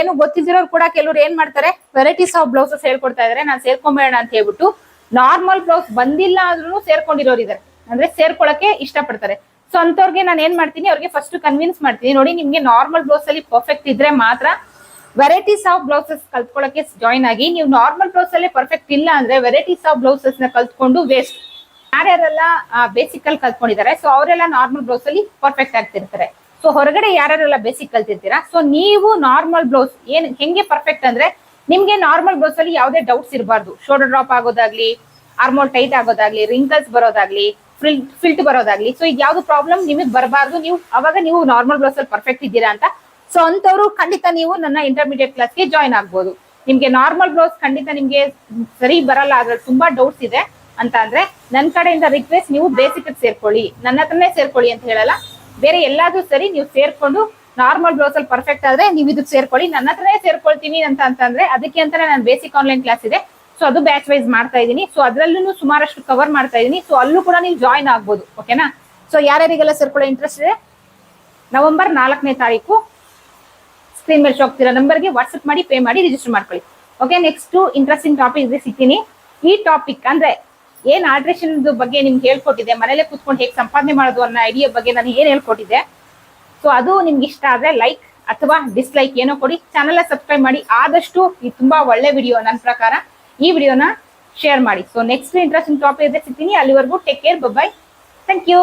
ಏನು ಗೊತ್ತಿದ್ದಿರೋರು ಕೂಡ ಕೆಲವರು ಏನ್ ಮಾಡ್ತಾರೆ? ವೆರೈಟೀಸ್ ಆಫ್ ಬ್ಲೌಸಸ್ ಹೇಳ್ಕೊಡ್ತಾ ಇದಾರೆ ನಾನು ಸೇರ್ಕೊಂಬೇಡ ಅಂತ ಹೇಳ್ಬಿಟ್ಟು ನಾರ್ಮಲ್ ಬ್ಲೌಸ್ ಬಂದಿಲ್ಲ ಆದ್ರೂ ಸೇರ್ಕೊಂಡಿರೋರು ಇದಾರೆ ಅಂದ್ರೆ, ಸೇರ್ಕೊಳಕ್ಕೆ ಇಷ್ಟಪಡ್ತಾರೆ. ಸೊ ಅಂತವ್ರಿಗೆ ನಾನು ಏನ್ ಮಾಡ್ತೀನಿ, ಅವ್ರಿಗೆ ಫಸ್ಟ್ ಕನ್ವಿನ್ಸ್ ಮಾಡ್ತೀನಿ. ನೋಡಿ, ನಿಮ್ಗೆ ನಾರ್ಮಲ್ ಬ್ಲೌಸ್ ಅಲ್ಲಿ ಪರ್ಫೆಕ್ಟ್ ಇದ್ರೆ ಮಾತ್ರ ವೆರೈಟೀಸ್ ಆಫ್ ಬ್ಲೌಸಸ್ ಕಲ್ತ್ಕೊಳ್ಳಕ್ಕೆ ಜಾಯ್ನ್ ಆಗಿ, ನೀವು ನಾರ್ಮಲ್ ಬ್ಲೌಸ್ ಅಲ್ಲೇ ಪರ್ಫೆಕ್ಟ್ ಇಲ್ಲ ಅಂದ್ರೆ ವೆರೈಟೀಸ್ ಆಫ್ ಬ್ಲೌಸಸ್ನ ಕಲ್ತ್ಕೊಂಡು ವೇಸ್ಟ್ ಯಾರ್ಯಾರೆಲ್ಲ ಬೇಸಿಕ್ ಅಲ್ಲಿ ಕಲ್ತ್ಕೊಂಡಿದ್ದಾರೆ ಸೊ ಅವರೆಲ್ಲ ನಾರ್ಮಲ್ ಬ್ಲೌಸ್ ಅಲ್ಲಿ ಪರ್ಫೆಕ್ಟ್ ಆಗ್ತಿರ್ತಾರೆ. ಸೊ ಹೊರಗಡೆ ಯಾರ್ಯಾರೆಲ್ಲ ಬೇಸಿಕ್ ಕಲ್ತಿರ್ತೀರಾ? ಸೊ ನೀವು ನಾರ್ಮಲ್ ಬ್ಲೌಸ್ ಏನ್, ಹೆಂಗೆ ಪರ್ಫೆಕ್ಟ್ ಅಂದ್ರೆ ನಿಮ್ಗೆ ನಾರ್ಮಲ್ ಬ್ಲೌಸ್ ಅಲ್ಲಿ ಯಾವುದೇ ಡೌಟ್ಸ್ ಇರಬಾರ್ದು. ಶೋಲ್ಡರ್ ಡ್ರಾಪ್ ಆಗೋದಾಗ್ಲಿ ಆರ್ಮೋಲ್ ಟೈಟ್ ಆಗೋದಾಗ್ಲಿ ರಿಂಕಲ್ಸ್ ಬರೋದಾಗ್ಲಿ ಫಿಲ್ ಫಿಲ್ಟ್ ಬರೋದಾಗ್ಲಿ. ಸೊ ಈಗ ಯಾವ್ದು ಪ್ರಾಬ್ಲಮ್ ನಿಮಗೆ ಬರಬಾರ್ದು, ನೀವು ಅವಾಗ ನೀವು ನಾರ್ಮಲ್ ಬ್ಲೌಸ್ ಅಲ್ಲಿ ಪರ್ಫೆಕ್ಟ್ ಇದ್ದೀರಾ ಅಂತ. ಸೊ ಅಂತವ್ರು ಖಂಡಿತ ನೀವು ನನ್ನ ಇಂಟರ್ಮೀಡಿಯೇಟ್ ಕ್ಲಾಸ್ಗೆ ಜಾಯ್ನ್ ಆಗ್ಬೋದು. ನಿಮ್ಗೆ ನಾರ್ಮಲ್ ಬ್ಲೌಸ್ ಖಂಡಿತ ನಿಮ್ಗೆ ಸರಿ ಬರಲ್ಲ, ಅದ್ರಲ್ಲಿ ತುಂಬಾ ಡೌಟ್ಸ್ ಇದೆ ಅಂತ ಅಂದ್ರೆ ನನ್ನ ಕಡೆಯಿಂದ ರಿಕ್ವೆಸ್ಟ್ ನೀವು ಬೇಸಿಕ್ ಸೇರ್ಕೊಳ್ಳಿ. ನನ್ನ ಹತ್ರನೇ ಸೇರ್ಕೊಳ್ಳಿ ಅಂತ ಹೇಳಲ್ಲ. ಬೇರೆ ಎಲ್ಲಾದ್ರೂ ಸರಿ ನೀವು ಸೇರ್ಕೊಂಡು ನಾರ್ಮಲ್ ಬ್ಲೌಸ್ ಅಲ್ಲಿ ಪರ್ಫೆಕ್ಟ್ ಆದ್ರೆ ನೀವು ಇದಕ್ಕೆ ಸೇರ್ಕೊಳ್ಳಿ. ನನ್ನ ಹತ್ರನೇ ಸೇರ್ಕೊಳ್ತೀನಿ ಅಂತ ಅಂತಂದ್ರೆ ಅದಕ್ಕೆ ಅಂತಾನೆ ನಾನು ಬೇಸಿಕ್ ಆನ್ಲೈನ್ ಕ್ಲಾಸ್ ಇದೆ. ಸೊ ಅದು ಬ್ಯಾಚ್ ವೈಸ್ ಮಾಡ್ತಾ ಇದ್ದೀನಿ ಸೊ ಅದ್ರಲ್ಲೂ ಸುಮಾರಷ್ಟು ಕವರ್ ಮಾಡ್ತಾ ಇದ್ದೀನಿ ಸೊ ಅಲ್ಲೂ ಕೂಡ ನೀವು ಜಾಯ್ನ್ ಆಗ್ಬೋದು. ಓಕೆನಾ ಸೊ ಯಾರ್ಯಾರಿಗೆಲ್ಲ ಸೇರ್ಕೊಳ್ಳೋ ಇಂಟ್ರೆಸ್ಟ್ ಇದೆ? ನವೆಂಬರ್ ನಾಲ್ಕನೇ ತಾರೀಕು ಸ್ಕ್ರೀನ್ ಮೇಲೆ ಶೋ ಆಗ್ತಿರೋ ನಂಬರ್ಗೆ ವಾಟ್ಸ್ಆಪ್ ಮಾಡಿ ಪೇ ಮಾಡಿ ರಿಜಿಸ್ಟರ್ ಮಾಡ್ಕೊಳ್ಳಿ. ಓಕೆ ನೆಕ್ಸ್ಟ್ ಇಂಟ್ರೆಸ್ಟಿಂಗ್ ಟಾಪಿಕ್ ಇದೆ ಸಿಗ್ತೀನಿ. ಈ ಟಾಪಿಕ್ ಅಂದ್ರೆ ಏನ್ ಆಲ್ಟ್ರೇಷನ್ ಬಗ್ಗೆ ನಿಮ್ಗೆ ಹೇಳ್ಕೊಟ್ಟಿದೆ? ಮನೇಲೆ ಕೂತ್ಕೊಂಡು ಹೇಗೆ ಸಂಪಾದನೆ ಮಾಡೋದು ಅನ್ನೋ ಐಡಿಯಾ ಬಗ್ಗೆ ನಾನು ಏನ್ ಹೇಳ್ಕೊಟ್ಟಿದ್ದೆ ಸೊ ಅದು ನಿಮ್ಗೆ ಇಷ್ಟ ಆದ್ರೆ ಲೈಕ್ ಅಥವಾ ಡಿಸ್ಲೈಕ್ ಏನೋ ಕೊಡಿ. ಚಾನಲ್ ಸಬ್ಸ್ಕ್ರೈಬ್ ಮಾಡಿ. ಆದಷ್ಟು ಇದು ತುಂಬಾ ಒಳ್ಳೆ ವಿಡಿಯೋ ನನ್ನ ಪ್ರಕಾರ ಈ ವಿಡಿಯೋನ ಶೇರ್ ಮಾಡಿ. ಸೊ ನೆಕ್ಸ್ಟ್ ಇಂಟ್ರೆಸ್ಟಿಂಗ್ ಟಾಪಿಕ್ ಸಿಗ್ತೀನಿ. ಅಲ್ಲಿವರೆಗೂ take care bye thank you